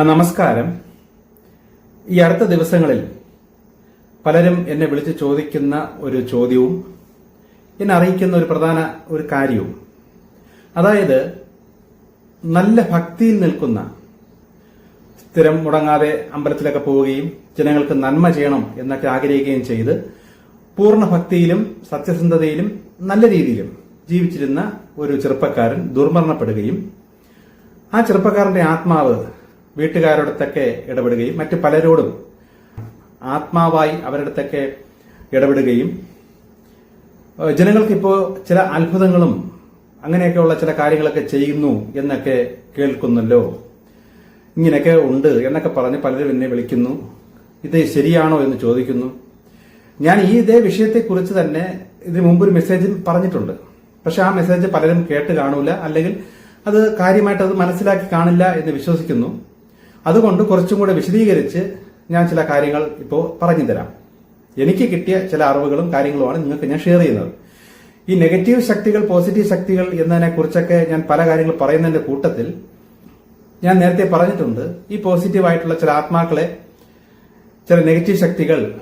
നമസ്കാരം. ഈ അടുത്ത ദിവസങ്ങളിൽ പലരും എന്നെ വിളിച്ച് ചോദിക്കുന്ന ഒരു ചോദ്യവും എന്നെ അറിയിക്കുന്ന ഒരു പ്രധാന ഒരു കാര്യവും. അതായത് നല്ല ഭക്തിയിൽ നിൽക്കുന്ന സ്ഥിരം മുടങ്ങാതെ അമ്പലത്തിലൊക്കെ പോവുകയും ജനങ്ങൾക്ക് നന്മ ചെയ്യണം എന്നൊക്കെ ആഗ്രഹിക്കുകയും ചെയ്ത് പൂർണ ഭക്തിയിലും സത്യസന്ധതയിലും നല്ല രീതിയിലും ജീവിച്ചിരുന്ന ഒരു ചെറുപ്പക്കാരൻ ദുർമരണപ്പെടുകയും ആ ചെറുപ്പക്കാരന്റെ ആത്മാവ് വീട്ടുകാരോടത്തൊക്കെ ഇടപെടുകയും മറ്റ് പലരോടും ആത്മാവായി അവരടുത്തൊക്കെ ഇടപെടുകയും ജനങ്ങൾക്കിപ്പോ ചില അത്ഭുതങ്ങളും അങ്ങനെയൊക്കെയുള്ള ചില കാര്യങ്ങളൊക്കെ ചെയ്യുന്നു എന്നൊക്കെ കേൾക്കുന്നല്ലോ. ഇങ്ങനെയൊക്കെ ഉണ്ട് എന്നൊക്കെ പറഞ്ഞ് പലരും എന്നെ വിളിക്കുന്നു. ഇത് ശരിയാണോ എന്ന് ചോദിക്കുന്നു. ഞാൻ ഈ ഇതേ വിഷയത്തെക്കുറിച്ച് തന്നെ ഇതിനു മുമ്പ് ഒരു മെസ്സേജിൽ പറഞ്ഞിട്ടുണ്ട്. പക്ഷെ ആ മെസ്സേജ് പലരും കേട്ട് കാണൂല. അല്ലെങ്കിൽ അത് കാര്യമായിട്ട് അത് മനസ്സിലാക്കി കാണില്ല എന്ന് വിശ്വസിക്കുന്നു. അതുകൊണ്ട് കുറച്ചും കൂടെ വിശദീകരിച്ച് ഞാൻ ചില കാര്യങ്ങൾ ഇപ്പോൾ പറഞ്ഞു തരാം. എനിക്ക് കിട്ടിയ ചില അറിവുകളും കാര്യങ്ങളുമാണ് നിങ്ങൾക്ക് ഞാൻ ഷെയർ ചെയ്യുന്നത്. ഈ നെഗറ്റീവ് ശക്തികൾ പോസിറ്റീവ് ശക്തികൾ എന്നതിനെ കുറിച്ചൊക്കെ ഞാൻ പല കാര്യങ്ങൾ പറയുന്നതിന്റെ കൂട്ടത്തിൽ ഞാൻ നേരത്തെ പറഞ്ഞിട്ടുണ്ട്. ഈ പോസിറ്റീവ് ആയിട്ടുള്ള ചില ആത്മാക്കളെ ചില നെഗറ്റീവ് ശക്തികൾ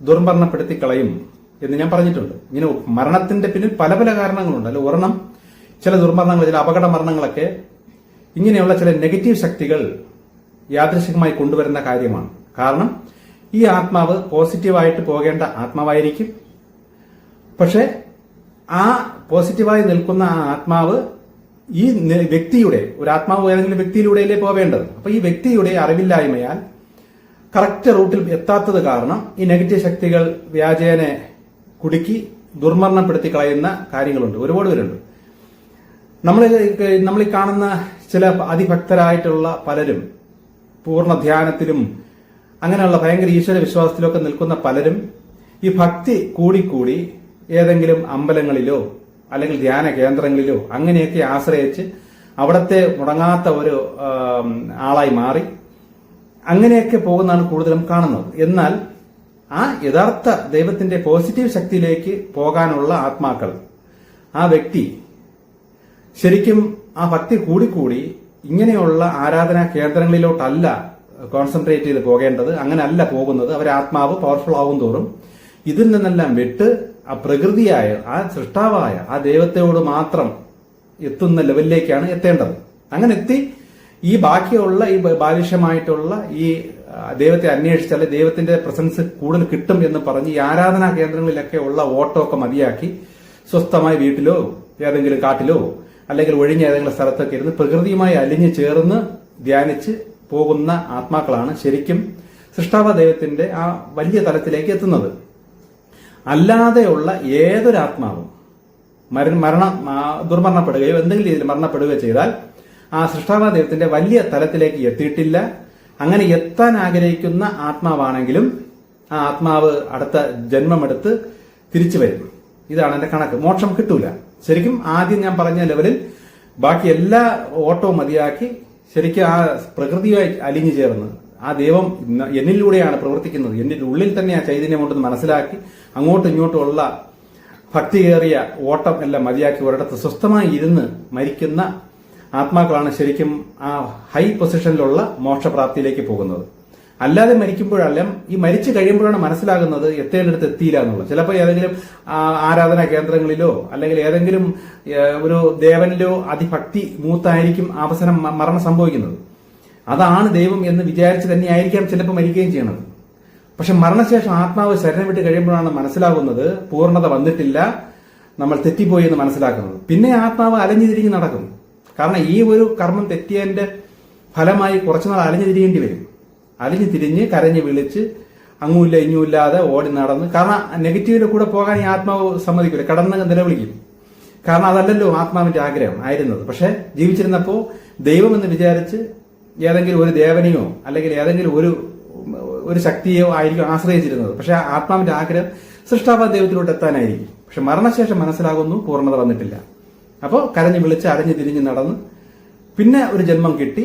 ദുർമരണപ്പെടുത്തി കളയും എന്ന് ഞാൻ പറഞ്ഞിട്ടുണ്ട്. ഇങ്ങനെ മരണത്തിന്റെ പിന്നിൽ പല പല കാരണങ്ങളുണ്ട്. അല്ല ഒരെണ്ണം ചില ദുർമരണങ്ങൾ ചില അപകട മരണങ്ങളൊക്കെ ഇങ്ങനെയുള്ള ചില നെഗറ്റീവ് ശക്തികൾ യാദൃശികമായി കൊണ്ടുവരുന്ന കാര്യമാണ്. കാരണം ഈ ആത്മാവ് പോസിറ്റീവായിട്ട് പോകേണ്ട ആത്മാവായിരിക്കും. പക്ഷെ ആ പോസിറ്റീവായി നിൽക്കുന്ന ആ ആത്മാവ് ഈ വ്യക്തിയുടെ ഒരു ആത്മാവ് ഏതെങ്കിലും വ്യക്തിയിലൂടെയല്ലേ പോവേണ്ടത്? അപ്പൊ ഈ വ്യക്തിയുടെ അറിവില്ലായ്മയാൽ കറക്റ്റ് റൂട്ടിൽ എത്താത്തത് കാരണം ഈ നെഗറ്റീവ് ശക്തികൾ വ്യാജേനെ കുടുക്കി ദുർമരണപ്പെടുത്തി കളയുന്ന കാര്യങ്ങളുണ്ട്. ഒരുപാട് പേരുണ്ട്. നമ്മൾ നമ്മൾ ഈ കാണുന്ന ചില അതിഭക്തരായിട്ടുള്ള പലരും പൂർണ ധ്യാനത്തിലും അങ്ങനെയുള്ള ഭയങ്കര ഈശ്വര വിശ്വാസത്തിലൊക്കെ നിൽക്കുന്ന പലരും ഈ ഭക്തി കൂടിക്കൂടി ഏതെങ്കിലും അമ്പലങ്ങളിലോ അല്ലെങ്കിൽ ധ്യാന കേന്ദ്രങ്ങളിലോ അങ്ങനെയൊക്കെ ആശ്രയിച്ച് അവിടത്തെ മുടങ്ങാത്ത ഒരു ആളായി മാറി അങ്ങനെയൊക്കെ പോകുന്നതാണ് കൂടുതലും കാണുന്നത്. എന്നാൽ ആ യഥാർത്ഥ ദൈവത്തിന്റെ പോസിറ്റീവ് ശക്തിയിലേക്ക് പോകാനുള്ള ആത്മാക്കൾ ആ വ്യക്തി ശരിക്കും ആ ഭക്തി കൂടിക്കൂടി ഇങ്ങനെയുള്ള ആരാധനാ കേന്ദ്രങ്ങളിലോട്ടല്ല കോൺസെൻട്രേറ്റ് ചെയ്ത് പോകേണ്ടത് അങ്ങനല്ല പോകുന്നത്. അവർ ആത്മാവ് പവർഫുൾ ആവും തോറും. ഇതിൽ നിന്നെല്ലാം വിട്ട് ആ പ്രകൃതിയായ ആ സൃഷ്ടാവായ ആ ദൈവത്തെയോട് മാത്രം എത്തുന്ന ലെവലിലേക്കാണ് എത്തേണ്ടത്. അങ്ങനെ എത്തി ഈ ബാക്കിയുള്ള ഈ ബാലിഷ്യമായിട്ടുള്ള ഈ ദൈവത്തെ അന്വേഷിച്ചാൽ ദൈവത്തിന്റെ പ്രസൻസ് കൂടുതൽ കിട്ടും എന്ന് പറഞ്ഞ് ഈ ആരാധനാ കേന്ദ്രങ്ങളിലൊക്കെ ഉള്ള ഓട്ടോ ഒക്കെ മതിയാക്കി സ്വസ്ഥമായി വീട്ടിലോ ഏതെങ്കിലും കാട്ടിലോ അല്ലെങ്കിൽ ഒഴിഞ്ഞ ഏതെങ്കിലും സ്ഥലത്തൊക്കെ ഇരുന്ന് പ്രകൃതിയുമായി അലിഞ്ഞു ചേർന്ന് ധ്യാനിച്ച് പോകുന്ന ആത്മാക്കളാണ് ശരിക്കും സൃഷ്ടാവ ദൈവത്തിന്റെ ആ വലിയ തലത്തിലേക്ക് എത്തുന്നത്. അല്ലാതെയുള്ള ഏതൊരു ആത്മാവും മര മരണം ദുർമരണപ്പെടുകയോ എന്തെങ്കിലും രീതിയിൽ മരണപ്പെടുകയോ ചെയ്താൽ ആ സൃഷ്ടാവ ദൈവത്തിന്റെ വലിയ തലത്തിലേക്ക് എത്തിയിട്ടില്ല. അങ്ങനെ എത്താൻ ആഗ്രഹിക്കുന്ന ആത്മാവാണെങ്കിലും ആ ആത്മാവ് അടുത്ത ജന്മമെടുത്ത് തിരിച്ചു വരും. ഇതാണ് എന്റെ കണക്ക്. മോക്ഷം കിട്ടൂല. ശരിക്കും ആദ്യം ഞാൻ പറഞ്ഞ ലെവലിൽ ബാക്കി എല്ലാ ഓട്ടോ മതിയാക്കി ശരിക്കും ആ പ്രകൃതിയുമായി അലിഞ്ഞു ചേർന്ന് ആ ദൈവം എന്നിലൂടെയാണ് പ്രവർത്തിക്കുന്നത്. എന്നിൽ ഉള്ളിൽ തന്നെ ആ ചൈതന്യമുണ്ടെന്ന് മനസ്സിലാക്കി അങ്ങോട്ടും ഇങ്ങോട്ടുമുള്ള ഭക്തി കയറിയ ഓട്ടം എല്ലാം മതിയാക്കി ഒരിടത്ത് സ്വസ്ഥമായി ഇരുന്ന് മരിക്കുന്ന ആത്മാക്കളാണ് ശരിക്കും ആ ഹൈ പൊസിഷനിലുള്ള മോക്ഷപ്രാപ്തിയിലേക്ക് പോകുന്നത്. അല്ലാതെ മരിക്കുമ്പോഴല്ല ഈ മരിച്ചു കഴിയുമ്പോഴാണ് മനസ്സിലാകുന്നത് എത്തേണ്ടടുത്ത് എത്തിയില്ല എന്നുള്ളത്. ചിലപ്പോൾ ഏതെങ്കിലും ആരാധനാ കേന്ദ്രങ്ങളിലോ അല്ലെങ്കിൽ ഏതെങ്കിലും ഒരു ദേവനിലോ അതിഭക്തി മൂത്തായിരിക്കും അവസരം മരണം സംഭവിക്കുന്നത്. അതാണ് ദൈവം എന്ന് വിചാരിച്ച് തന്നെയായിരിക്കാം ചിലപ്പോൾ മരിക്കുകയും ചെയ്യണത്. പക്ഷെ മരണശേഷം ആത്മാവ് ശരീരം വിട്ട് കഴിയുമ്പോഴാണ് മനസ്സിലാകുന്നത്. പൂർണത വന്നിട്ടില്ല. നമ്മൾ തെറ്റിപ്പോയി എന്ന് മനസ്സിലാക്കുന്നത്. പിന്നെ ആത്മാവ് അലഞ്ഞു തിരിഞ്ഞ് നടക്കും. കാരണം ഈ ഒരു കർമ്മം തെറ്റിയതിന്റെ ഫലമായി കുറച്ചുനാൾ അലഞ്ഞു തിരിയേണ്ടി വരും. അലഞ്ഞു തിരിഞ്ഞ് കരഞ്ഞ് വിളിച്ച് അങ്ങുമില്ല ഇങ്ങുമില്ലാതെ ഓടി നടന്ന്. കാരണം നെഗറ്റീവിന്റെ കൂടെ പോകാൻ ഈ ആത്മാവ് സമ്മതിക്കില്ല കടന്ന് നിലവിളിക്കും. കാരണം അതല്ലല്ലോ ആത്മാവിന്റെ ആഗ്രഹം ആയിരുന്നത്. പക്ഷെ ജീവിച്ചിരുന്നപ്പോൾ ദൈവം എന്ന് വിചാരിച്ച് ഏതെങ്കിലും ഒരു ദേവനെയോ അല്ലെങ്കിൽ ഏതെങ്കിലും ഒരു ഒരു ശക്തിയോ ആയിരിക്കും ആശ്രയിച്ചിരുന്നത്. പക്ഷെ ആത്മാവിന്റെ ആഗ്രഹം സൃഷ്ടാവ ദൈവത്തിലോട്ട് എത്താനായിരിക്കും. പക്ഷെ മരണശേഷം മനസ്സിലാകുന്നു പൂർണത വന്നിട്ടില്ല. അപ്പോൾ കരഞ്ഞു വിളിച്ച് അരഞ്ഞു തിരിഞ്ഞ് നടന്ന് പിന്നെ ഒരു ജന്മം കിട്ടി.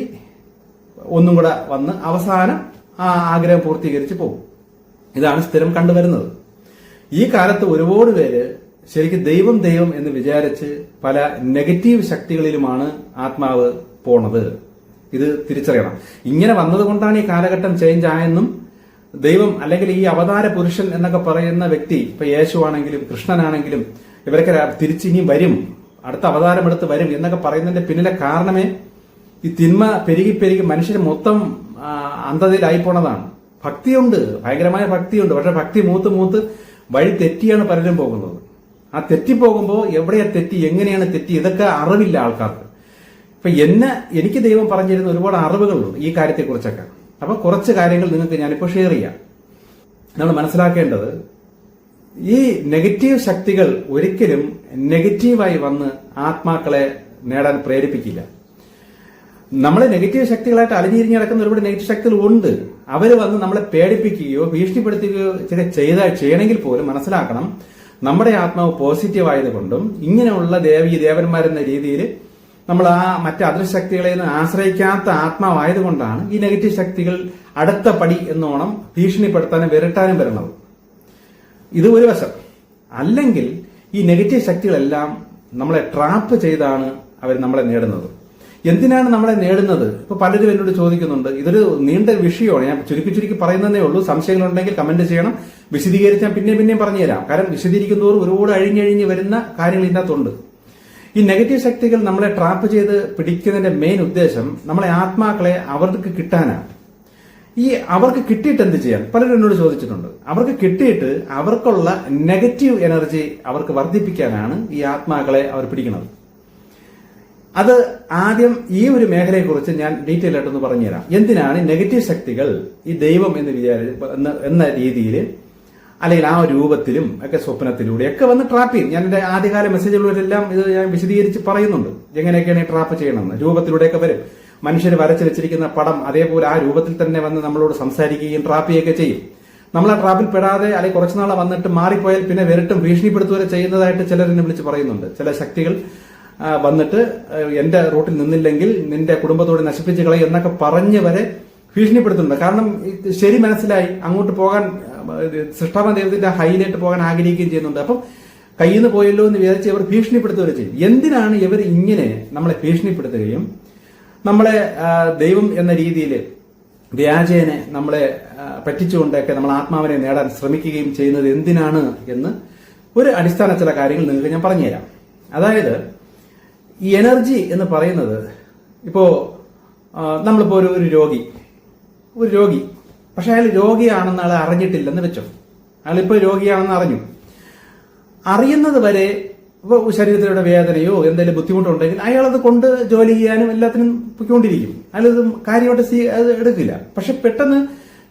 ഒന്നും കൂടെ വന്ന് അവസാനം ആ ആഗ്രഹം പൂർത്തീകരിച്ച് പോകും. ഇതാണ് സ്ഥിരം കണ്ടുവരുന്നത്. ഈ കാലത്ത് ഒരുപാട് പേര് ശരിക്കും ദൈവം ദൈവം എന്ന് വിചാരിച്ച് പല നെഗറ്റീവ് ശക്തികളിലുമാണ് ആത്മാവ് പോണത്. ഇത് തിരിച്ചറിയണം. ഇങ്ങനെ വന്നതുകൊണ്ടാണ് ഈ കാലഘട്ടം ചേഞ്ച് ആയെന്നും ദൈവം അല്ലെങ്കിൽ ഈ അവതാര പുരുഷൻ എന്നൊക്കെ പറയുന്ന വ്യക്തി ഇപ്പൊ യേശു ആണെങ്കിലും കൃഷ്ണനാണെങ്കിലും ഇവരൊക്കെ തിരിച്ചിനി വരും അടുത്ത അവതാരമെടുത്ത് വരും എന്നൊക്കെ പറയുന്നതിന്റെ പിന്നിലെ കാരണമേ ഈ തിന്മ പെരുകി പെരുകി മനുഷ്യർ മൊത്തം അന്ധതയിലായി പോണതാണ്. ഭക്തിയുണ്ട് ഭയങ്കരമായ ഭക്തിയുണ്ട്. പക്ഷെ ഭക്തി മൂത്ത് മൂത്ത് വഴി തെറ്റിയാണ് പലരും പോകുന്നത്. ആ തെറ്റിപ്പോകുമ്പോൾ എവിടെയാ തെറ്റി എങ്ങനെയാണ് തെറ്റി ഇതൊക്കെ അറിവില്ല ആൾക്കാർക്ക്. ഇപ്പൊ എന്നെ എനിക്ക് ദൈവം പറഞ്ഞിരുന്ന ഒരുപാട് അറിവുകളുണ്ട് ഈ കാര്യത്തെക്കുറിച്ചൊക്കെ. അപ്പൊ കുറച്ച് കാര്യങ്ങൾ നിങ്ങൾക്ക് ഞാനിപ്പോൾ ഷെയർ ചെയ്യാം. നമ്മൾ മനസ്സിലാക്കേണ്ടത് ഈ നെഗറ്റീവ് ശക്തികൾ ഒരിക്കലും നെഗറ്റീവായി വന്ന് ആത്മാക്കളെ നേടാൻ പ്രേരിപ്പിക്കില്ല. നമ്മളെ നെഗറ്റീവ് ശക്തികളായിട്ട് അലിഞ്ഞിരിഞ്ഞ് നടക്കുന്ന ഒരുപാട് നെഗറ്റീവ് ശക്തികൾ ഉണ്ട്. അവർ വന്ന് നമ്മളെ പേടിപ്പിക്കുകയോ ഭീഷണിപ്പെടുത്തുകയോ ചില ചെയ്ത ചെയ്യണമെങ്കിൽ പോലും മനസ്സിലാക്കണം. നമ്മുടെ ആത്മാവ് പോസിറ്റീവ് ആയതുകൊണ്ടും ഇങ്ങനെയുള്ള ദേവി ദേവന്മാരെന്ന രീതിയിൽ നമ്മൾ ആ മറ്റ് അദൃശക്തികളെ ആശ്രയിക്കാത്ത ആത്മാവായതുകൊണ്ടാണ് ഈ നെഗറ്റീവ് ശക്തികൾ അടുത്ത പടി എന്നോണം ഭീഷണിപ്പെടുത്താനും വിരട്ടാനും വരുന്നത്. ഇത് ഒരു വശം. അല്ലെങ്കിൽ ഈ നെഗറ്റീവ് ശക്തികളെല്ലാം നമ്മളെ ട്രാപ്പ് ചെയ്താണ് അവർ നമ്മളെ നേടുന്നത്. എന്തിനാണ് നമ്മളെ നേടുന്നത്? ഇപ്പൊ പലരും എന്നോട് ചോദിക്കുന്നുണ്ട്. ഇതൊരു നീണ്ട വിഷയമാണ്. ഞാൻ ചുരുക്കി ചുരുക്കി പറയുന്നതേ ഉള്ളൂ. സംശയങ്ങളുണ്ടെങ്കിൽ കമന്റ് ചെയ്യണം. വിശദീകരിച്ച് ഞാൻ പിന്നെയും പിന്നെയും പറഞ്ഞുതരാം. കാരണം വിശദീകരിക്കുന്നതോറും ഒരുപാട് അഴിഞ്ഞഴിഞ്ഞ് വരുന്ന കാര്യങ്ങൾ ഇതിനകത്തുണ്ട്. ഈ നെഗറ്റീവ് ശക്തികൾ നമ്മളെ ട്രാപ്പ് ചെയ്ത് പിടിക്കുന്നതിന്റെ മെയിൻ ഉദ്ദേശം നമ്മളെ ആത്മാക്കളെ അവർക്ക് കിട്ടാനാണ്. ഈ അവർക്ക് കിട്ടിയിട്ട് എന്ത് ചെയ്യാം? പലരും എന്നോട് ചോദിച്ചിട്ടുണ്ട്. അവർക്ക് കിട്ടിയിട്ട് അവർക്കുള്ള നെഗറ്റീവ് എനർജി അവർക്ക് വർദ്ധിപ്പിക്കാനാണ് ഈ ആത്മാക്കളെ അവർ പിടിക്കുന്നത്. അത് ആദ്യം ഈ ഒരു മേഖലയെക്കുറിച്ച് ഞാൻ ഡീറ്റെയിൽ ആയിട്ടൊന്ന് പറഞ്ഞുതരാം. എന്തിനാണ് നെഗറ്റീവ് ശക്തികൾ ഈ ദൈവം എന്ന് വിചാരി എന്ന- രീതിയിൽ അല്ലെങ്കിൽ ആ രൂപത്തിലും ഒക്കെ സ്വപ്നത്തിലൂടെ ഒക്കെ വന്ന് ട്രാപ്പ് ചെയ്യും. ഞാൻ എന്റെ ആദ്യകാല മെസ്സേജുകളിലെല്ലാം ഇത് ഞാൻ വിശദീകരിച്ച് പറയുന്നുണ്ട്. എങ്ങനെയൊക്കെയാണ് ഈ ട്രാപ്പ് ചെയ്യണമെന്ന്. രൂപത്തിലൂടെയൊക്കെ വരും. മനുഷ്യർ വരച്ചു വെച്ചിരിക്കുന്ന പടം അതേപോലെ ആ രൂപത്തിൽ തന്നെ വന്ന് നമ്മളോട് സംസാരിക്കുകയും ട്രാപ്പ് ചെയ്യുകയൊക്കെ ചെയ്യും. നമ്മൾ ആ ട്രാപ്പിൽ പെടാതെ അല്ലെങ്കിൽ കുറച്ചു നാളെ വന്നിട്ട് മാറിപ്പോയാൽ പിന്നെ വെരട്ടും ഭീഷണിപ്പെടുത്തുവരെ ചെയ്യുന്നതായിട്ട് ചിലർ എന്നെ വിളിച്ച് പറയുന്നുണ്ട്. ചില ശക്തികൾ വന്നിട്ട് എന്റെ റൂട്ടിൽ നിന്നില്ലെങ്കിൽ നിന്റെ കുടുംബത്തോട് നശിപ്പിച്ച് കളയും എന്നൊക്കെ പറഞ്ഞ് വരെ ഭീഷണിപ്പെടുത്തുന്നുണ്ട്. കാരണം ശരി മനസ്സിലായി. അങ്ങോട്ട് പോകാൻ സൃഷ്ടാമ ദൈവത്തിന്റെ ഹൈലൈറ്റ് പോകാൻ ആഗ്രഹിക്കുകയും ചെയ്യുന്നുണ്ട്. അപ്പം കയ്യിൽ നിന്ന് പോയല്ലോ എന്ന് വിചാരിച്ച് ഇവർ ഭീഷണിപ്പെടുത്തുകയും ചെയ്യും. എന്തിനാണ് ഇവർ ഇങ്ങനെ നമ്മളെ ഭീഷണിപ്പെടുത്തുകയും നമ്മളെ ദൈവം എന്ന രീതിയിൽ വ്യാജേനെ നമ്മളെ പറ്റിച്ചുകൊണ്ടൊക്കെ നമ്മൾ ആത്മാവിനെ നേടാൻ ശ്രമിക്കുകയും ചെയ്യുന്നത് എന്തിനാണ് എന്ന് ഒരു അടിസ്ഥാന ചില കാര്യങ്ങൾ നിങ്ങൾക്ക് ഞാൻ പറഞ്ഞുതരാം. അതായത് ഈ എനർജി എന്ന് പറയുന്നത് ഇപ്പോ നമ്മളിപ്പോൾ നമ്മളിപ്പോ ഒരു ഒരു രോഗി. ഒരു രോഗി. പക്ഷെ അയാൾ രോഗിയാണെന്ന് അയാൾ അറിഞ്ഞിട്ടില്ലെന്ന് വെച്ചോ. അയാളിപ്പോ രോഗിയാണെന്ന് അറിഞ്ഞു. അറിയുന്നത് വരെ ഇപ്പൊ ശരീരത്തിലൂടെ വേദനയോ എന്തെങ്കിലും ബുദ്ധിമുട്ടുണ്ടെങ്കിൽ അയാളത് കൊണ്ട് ജോലി ചെയ്യാനും എല്ലാത്തിനും പൊയ്ക്കൊണ്ടിരിക്കും. അയാളത് കാര്യമായിട്ട് സ്വീ- അത് എടുക്കില്ല. പക്ഷെ പെട്ടെന്ന്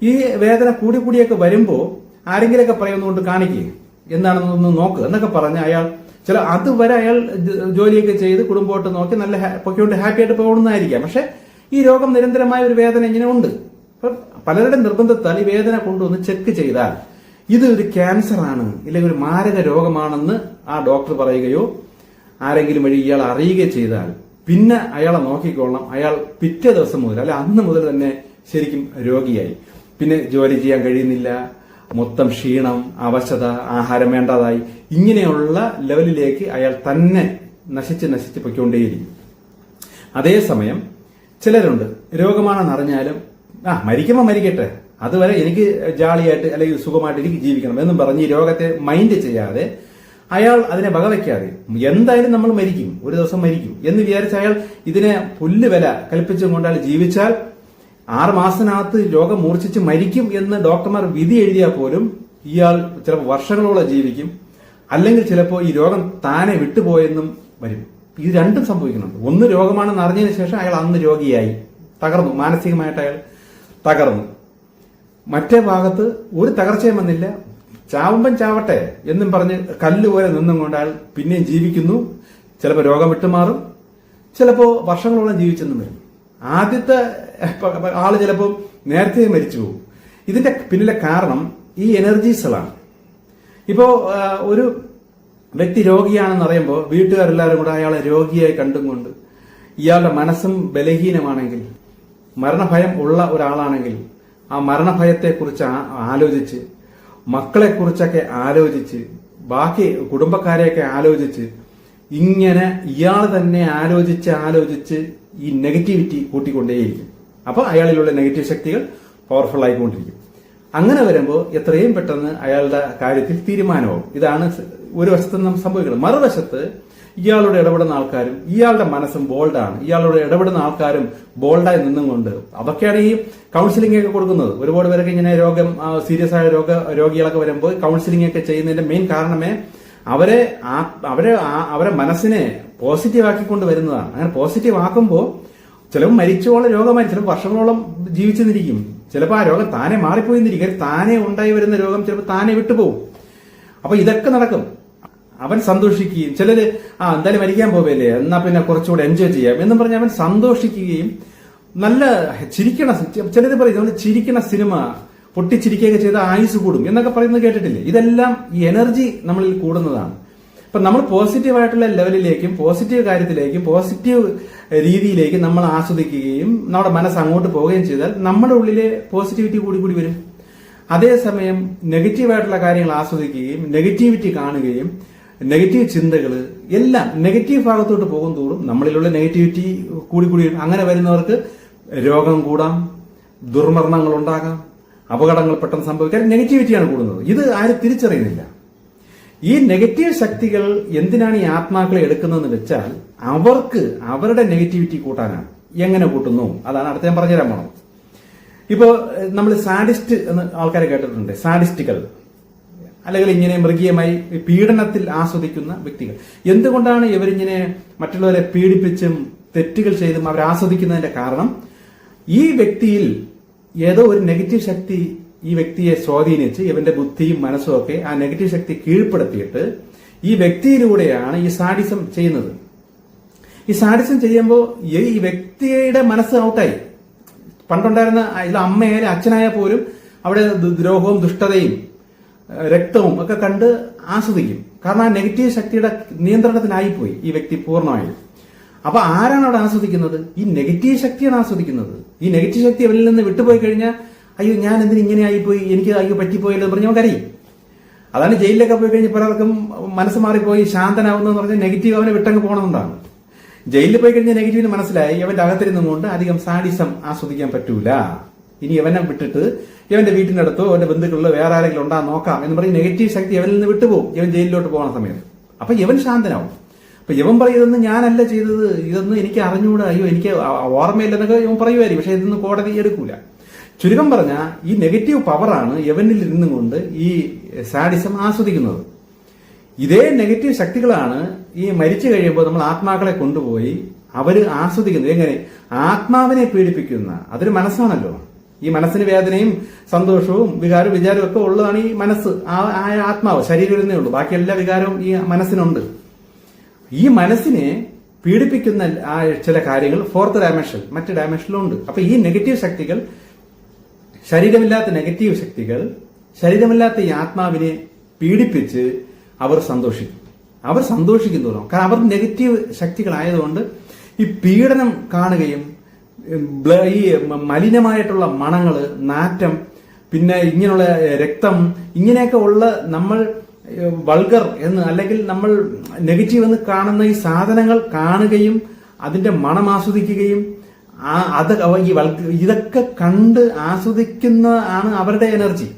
ഈ വേദന കൂടി കൂടിയൊക്കെ വരുമ്പോ ആരെങ്കിലൊക്കെ പറയുന്നതുകൊണ്ട് കാണിക്കുക എന്താണെന്നൊന്ന് നോക്ക് എന്നൊക്കെ പറഞ്ഞ് അയാൾ ചില അതുവരെ അയാൾ ജോലിയൊക്കെ ചെയ്ത് കുടുംബമായിട്ട് നോക്കി നല്ല പൊയ്ക്കൊണ്ട് ഹാപ്പി ആയിട്ട് പോകുന്നതായിരിക്കാം പക്ഷെ ഈ രോഗം നിരന്തരമായ ഒരു വേദന ഇങ്ങനെ ഉണ്ട്. പലരുടെ നിർബന്ധത്താൽ ഈ വേദന കൊണ്ടുവന്ന് ചെക്ക് ചെയ്താൽ ഇത് ഒരു ക്യാൻസർ ആണ് ഇല്ലെങ്കിൽ ഒരു മാരക രോഗമാണെന്ന് ആ ഡോക്ടർ പറയുകയോ ആരെങ്കിലും വഴി ഇയാൾ അറിയുകയോ ചെയ്താൽ പിന്നെ അയാളെ നോക്കിക്കൊള്ളണം. അയാൾ പിറ്റേ ദിവസം മുതൽ അല്ലെ അന്ന് മുതൽ തന്നെ ശരിക്കും രോഗിയായി. പിന്നെ ജോലി ചെയ്യാൻ കഴിയുന്നില്ല. മൊത്തം ക്ഷീണം അവശത ആഹാരം വേണ്ടാതായി. ഇങ്ങനെയുള്ള ലെവലിലേക്ക് അയാൾ തന്നെ നശിച്ച് നശിച്ച് പൊയ്ക്കൊണ്ടേയിരിക്കും. അതേസമയം ചിലരുണ്ട് രോഗമാണെന്ന് അറിഞ്ഞാലും ആ മരിക്കുമ്പോൾ മരിക്കട്ടെ. അതുവരെ എനിക്ക് ജാളിയായിട്ട് അല്ലെങ്കിൽ സുഖമായിട്ട് എനിക്ക് ജീവിക്കണം എന്നും പറഞ്ഞ് ഈ രോഗത്തെ മൈൻഡ് ചെയ്യാതെ അയാൾ അതിനെ വകവയ്ക്കാതെ എന്തായാലും നമ്മൾ മരിക്കും. ഒരു ദിവസം മരിക്കും. എന്ന് വിചാരിച്ച അയാൾ ഇതിനെ പുല്ല് വില കൽപ്പിച്ചും കൊണ്ട് അയാൾ ജീവിച്ചാൽ ആറുമാസത്തിനകത്ത് രോഗം മൂർച്ഛിച്ച് മരിക്കും എന്ന് ഡോക്ടർമാർ വിധി എഴുതിയാൽ പോലും ഇയാൾ ചിലപ്പോൾ വർഷങ്ങളോളം ജീവിക്കും. അല്ലെങ്കിൽ ചിലപ്പോൾ ഈ രോഗം താനെ വിട്ടുപോയെന്നും വരും. ഇത് രണ്ടും സംഭവിക്കുന്നുണ്ട്. ഒന്ന് രോഗമാണെന്ന് അറിഞ്ഞതിന് ശേഷം അയാൾ അന്ന് രോഗിയായി. തകർന്നു. മാനസികമായിട്ട് അയാൾ തകർന്നു. മറ്റേ ഭാഗത്ത് ഒരു തകർച്ചയും വന്നില്ല. ചാവുമ്പം ചാവട്ടെ എന്നും പറഞ്ഞ് കല്ലുപോലെ നിന്നും കൊണ്ട് അയാൾ പിന്നെയും ജീവിക്കുന്നു. ചിലപ്പോൾ രോഗം വിട്ടുമാറും. ചിലപ്പോൾ വർഷങ്ങളോളം ജീവിച്ചെന്നും വരും. ആദ്യത്തെ ആൾ ചിലപ്പോൾ നേരത്തെ മരിച്ചു പോകും. ഇതിന്റെ പിന്നിലെ കാരണം ഈ എനർജീസുകളാണ് ഇപ്പോ ഒരു വ്യക്തി രോഗിയാണെന്ന് അറിയുമ്പോൾ വീട്ടുകാരെല്ലാവരും കൂടെ അയാളെ രോഗിയായി കണ്ടും കൊണ്ട് ഇയാളുടെ മനസ്സും ബലഹീനമാണെങ്കിൽ മരണഭയം ഉള്ള ഒരാളാണെങ്കിൽ ആ മരണഭയത്തെക്കുറിച്ച് ആലോചിച്ച് മക്കളെക്കുറിച്ചൊക്കെ ആലോചിച്ച് ബാക്കി കുടുംബക്കാരെയൊക്കെ ആലോചിച്ച് ഇങ്ങനെ ഇയാൾ തന്നെ ആലോചിച്ച് ആലോചിച്ച് ഈ നെഗറ്റിവിറ്റി കൂട്ടിക്കൊണ്ടേയിരിക്കും. അപ്പോൾ അയാളിലുള്ള നെഗറ്റീവ് ശക്തികൾ പവർഫുൾ ആയിക്കൊണ്ടിരിക്കും. അങ്ങനെ വരുമ്പോൾ എത്രയും പെട്ടെന്ന് അയാളുടെ കാര്യത്തിൽ തീരുമാനമാവും. ഇതാണ് ഒരു വശത്ത് നാം സംഭവിക്കുന്നത്. മറുവശത്ത് ഇയാളോട് ഇടപെടുന്ന ആൾക്കാരും ഇയാളുടെ മനസ്സും ബോൾഡാണ് ഇയാളോട് ഇടപെടുന്ന ആൾക്കാരും ബോൾഡായി നിന്നുകൊണ്ട് അതൊക്കെയാണ് ഈ കൗൺസിലിംഗ് ഒക്കെ കൊടുക്കുന്നത്. ഒരുപാട് പേരൊക്കെ ഇങ്ങനെ രോഗം സീരിയസ് ആയ രോഗ രോഗികളൊക്കെ വരുമ്പോൾ കൗൺസിലിംഗ് ഒക്കെ ചെയ്യുന്നതിന്റെ മെയിൻ കാരണമേ അവരെ അവരെ അവരെ മനസ്സിനെ പോസിറ്റീവ് ആക്കിക്കൊണ്ട് വരുന്നതാണ്. അങ്ങനെ പോസിറ്റീവ് ആക്കുമ്പോൾ ചിലപ്പോൾ മരിച്ചോളം രോഗമായി ചിലപ്പോൾ വർഷങ്ങളോളം ജീവിച്ചെന്നിരിക്കും ചിലപ്പോൾ ആ രോഗം താനെ മാറിപ്പോയെന്നിരിക്കും കാര്യം താനെ ഉണ്ടായി വരുന്ന രോഗം ചിലപ്പോൾ താനെ വിട്ടുപോകും. അപ്പൊ ഇതൊക്കെ നടക്കും. അവൻ സന്തോഷിക്കുകയും ചിലര് ആ എന്തായാലും മരിക്കാൻ പോവല്ലേ എന്നാ പിന്നെ കുറച്ചുകൂടെ എൻജോയ് ചെയ്യാം. എന്നും പറഞ്ഞ് അവൻ സന്തോഷിക്കുകയും നല്ല ചിരിക്കണ ചിലര് പറയും നമ്മൾ ചിരിക്കണ സിനിമ പൊട്ടിച്ചിരിക്കുകയൊക്കെ ചെയ്ത ആയുസ് കൂടും. എന്നൊക്കെ പറയുന്നത് കേട്ടിട്ടില്ലേ? ഇതെല്ലാം ഈ എനർജി നമ്മളിൽ കൂടുന്നതാണ്. അപ്പൊ നമ്മൾ പോസിറ്റീവ് ആയിട്ടുള്ള ലെവലിലേക്കും പോസിറ്റീവ് കാര്യത്തിലേക്കും പോസിറ്റീവ് രീതിയിലേക്ക് നമ്മൾ ആസ്വദിക്കുകയും നമ്മുടെ മനസ്സ് അങ്ങോട്ട് പോവുകയും ചെയ്താൽ നമ്മുടെ ഉള്ളിലെ പോസിറ്റിവിറ്റി കൂടി കൂടി വരും. അതേസമയം നെഗറ്റീവായിട്ടുള്ള കാര്യങ്ങൾ ആസ്വദിക്കുകയും നെഗറ്റിവിറ്റി കാണുകയും നെഗറ്റീവ് ചിന്തകൾ എല്ലാം നെഗറ്റീവ് ഭാഗത്തോട്ട് പോകും തോറും നമ്മളിലുള്ള നെഗറ്റിവിറ്റി കൂടി കൂടി അങ്ങനെ വരുന്നവർക്ക് രോഗം കൂടാം ദുർമരണങ്ങൾ ഉണ്ടാകാം അപകടങ്ങൾ പെട്ടെന്ന് സംഭവിക്കാൻ നെഗറ്റിവിറ്റിയാണ് കൂടുന്നത്. ഇത് ആരും തിരിച്ചറിയുന്നില്ല. ഈ നെഗറ്റീവ് ശക്തികൾ എന്തിനാണ് ഈ ആത്മാക്കളെ എടുക്കുന്നതെന്ന് വെച്ചാൽ അവർക്ക് അവരുടെ നെഗറ്റിവിറ്റി കൂട്ടാനാണ്. എങ്ങനെ കൂട്ടുന്നു? അതാണ് അടുത്ത ഞാൻ പറഞ്ഞുതരാൻ പോണം ഇപ്പോ നമ്മൾ സാഡിസ്റ്റ് എന്ന് ആൾക്കാരെ കേട്ടിട്ടുണ്ട്. സാഡിസ്റ്റുകൾ. അല്ലെങ്കിൽ ഇങ്ങനെ മൃഗീയമായി പീഡനത്തിൽ ആസ്വദിക്കുന്ന വ്യക്തികൾ. എന്തുകൊണ്ടാണ് ഇവരിങ്ങനെ മറ്റുള്ളവരെ പീഡിപ്പിച്ചും തെറ്റുകൾ ചെയ്തും അവർ ആസ്വദിക്കുന്നതിന്റെ കാരണം? ഈ വ്യക്തിയിൽ ഏതോ ഒരു നെഗറ്റീവ് ശക്തി ഈ വ്യക്തിയെ സ്വാധീനിച്ച് ഇവന്റെ ബുദ്ധിയും മനസ്സും ഒക്കെ ആ നെഗറ്റീവ് ശക്തി കീഴ്പ്പെടുത്തിയിട്ട് ഈ വ്യക്തിയിലൂടെയാണ് ഈ സാഡിസം ചെയ്യുന്നത്. ഈ സാഡിസം ചെയ്യുമ്പോൾ ഈ വ്യക്തിയുടെ മനസ്സ് ഔട്ടായി. പണ്ടുണ്ടായിരുന്ന ഇത് അമ്മയായാലും അച്ഛനായ പോലും അവിടെ ദ്രോഹവും ദുഷ്ടതയും രക്തവും ഒക്കെ കണ്ട് ആസ്വദിക്കും. കാരണം ആ നെഗറ്റീവ് ശക്തിയുടെ നിയന്ത്രണത്തിനായിപ്പോയി ഈ വ്യക്തി പൂർണമായും. അപ്പൊ ആരാണ് അവിടെ ആസ്വദിക്കുന്നത്? ഈ നെഗറ്റീവ് ശക്തിയാണ് ആസ്വദിക്കുന്നത്. ഈ നെഗറ്റീവ് ശക്തി അവരിൽ നിന്ന് വിട്ടുപോയി കഴിഞ്ഞാൽ അയ്യോ ഞാൻ എന്തിന് ഇങ്ങനെ ആയിപ്പോയി? എനിക്ക് അയ്യോ പറ്റിപ്പോയല്ലോ എന്ന് പറഞ്ഞ് നമുക്കറിയും. അതാണ് ജയിലിലൊക്കെ പോയി കഴിഞ്ഞ് പലർക്കും മനസ്സ് മാറിപ്പോയി ശാന്തനാവുന്നതെന്ന് പറഞ്ഞാൽ നെഗറ്റീവ് അവനെ വിട്ടങ്ങ് പോകണമെന്നാണ് ജയിലിൽ പോയി കഴിഞ്ഞാൽ നെഗറ്റീവിന് മനസ്സിലായി അവന്റെ അകത്തിരുന്നും കൊണ്ട് അധികം സാഡിസം ആസ്വദിക്കാൻ പറ്റൂല. ഇനി ഇവനെ വിട്ടിട്ട് ഇവന്റെ വീട്ടിന്റെ അടുത്തോ അവന്റെ ബന്ധുക്കളിലോ വേറെ ആരെങ്കിലും ഉണ്ടാ നോക്കാം എന്ന് പറഞ്ഞ് നെഗറ്റീവ് ശക്തി അവനിൽ നിന്ന് വിട്ടുപോകും ഇവൻ ജയിലിലോട്ട് പോകുന്ന സമയത്ത്. അപ്പൊ ഇവൻ ശാന്തനാവും. അപ്പൊ ഇവൻ പറയും ഇതൊന്നും ഞാനല്ല ചെയ്തത്. ഇതൊന്നും എനിക്ക് അറിഞ്ഞുകൂടാ അയ്യോ എനിക്ക് ഓർമ്മയില്ലെന്നൊക്കെ ഇവൻ പറയുമായിരിക്കും. പക്ഷെ ഇതൊന്നും കോടതി എടുക്കൂല. ചുരുക്കം പറഞ്ഞ ഈ നെഗറ്റീവ് പവറാണ് യവനിൽ ഇരുന്നും കൊണ്ട് ഈ സാഡിസം ആസ്വദിക്കുന്നത്. ഇതേ നെഗറ്റീവ് ശക്തികളാണ് ഈ മരിച്ചു കഴിയുമ്പോൾ നമ്മൾ ആത്മാക്കളെ കൊണ്ടുപോയി അവർ ആസ്വദിക്കുന്നത്. എങ്ങനെ? ആത്മാവിനെ പീഡിപ്പിക്കുന്ന. അതൊരു മനസ്സാണല്ലോ. ഈ മനസ്സിന് വേദനയും സന്തോഷവും വികാരവും വിചാരവും ഒക്കെ ഉള്ളതാണ് ഈ മനസ്സ്. ആ ആത്മാവ് ശരീരം ഇരുന്നേ ഉള്ളൂ. ബാക്കി എല്ലാ വികാരവും ഈ മനസ്സിനുണ്ട്. ഈ മനസ്സിനെ പീഡിപ്പിക്കുന്ന ചില കാര്യങ്ങൾ ഫോർത്ത് ഡയമെൻഷൻ മറ്റ് ഡയമെൻഷനിലുണ്ട്. അപ്പൊ ഈ നെഗറ്റീവ് ശക്തികൾ ശരീരമില്ലാത്ത നെഗറ്റീവ് ശക്തികൾ ശരീരമില്ലാത്ത ഈ ആത്മാവിനെ പീഡിപ്പിച്ച് അവർ സന്തോഷിക്കും. അവർ സന്തോഷിക്കുന്നു കാരണം അവർ നെഗറ്റീവ് ശക്തികളായതുകൊണ്ട് ഈ പീഡനം കാണുകയും ഈ മലിനമായിട്ടുള്ള മണങ്ങൾ നാറ്റം പിന്നെ ഇങ്ങനെയുള്ള രക്തം ഇങ്ങനെയൊക്കെ ഉള്ള നമ്മൾ വൾഗർ എന്ന് അല്ലെങ്കിൽ നമ്മൾ നെഗറ്റീവ് എന്ന് കാണുന്ന ഈ സാധനങ്ങൾ കാണുകയും അതിന്റെ മണം ആസ്വദിക്കുകയും ആ അത് ഇതൊക്കെ കണ്ട് ആസ്വദിക്കുന്ന ആണ് അവരുടെ എനർജി.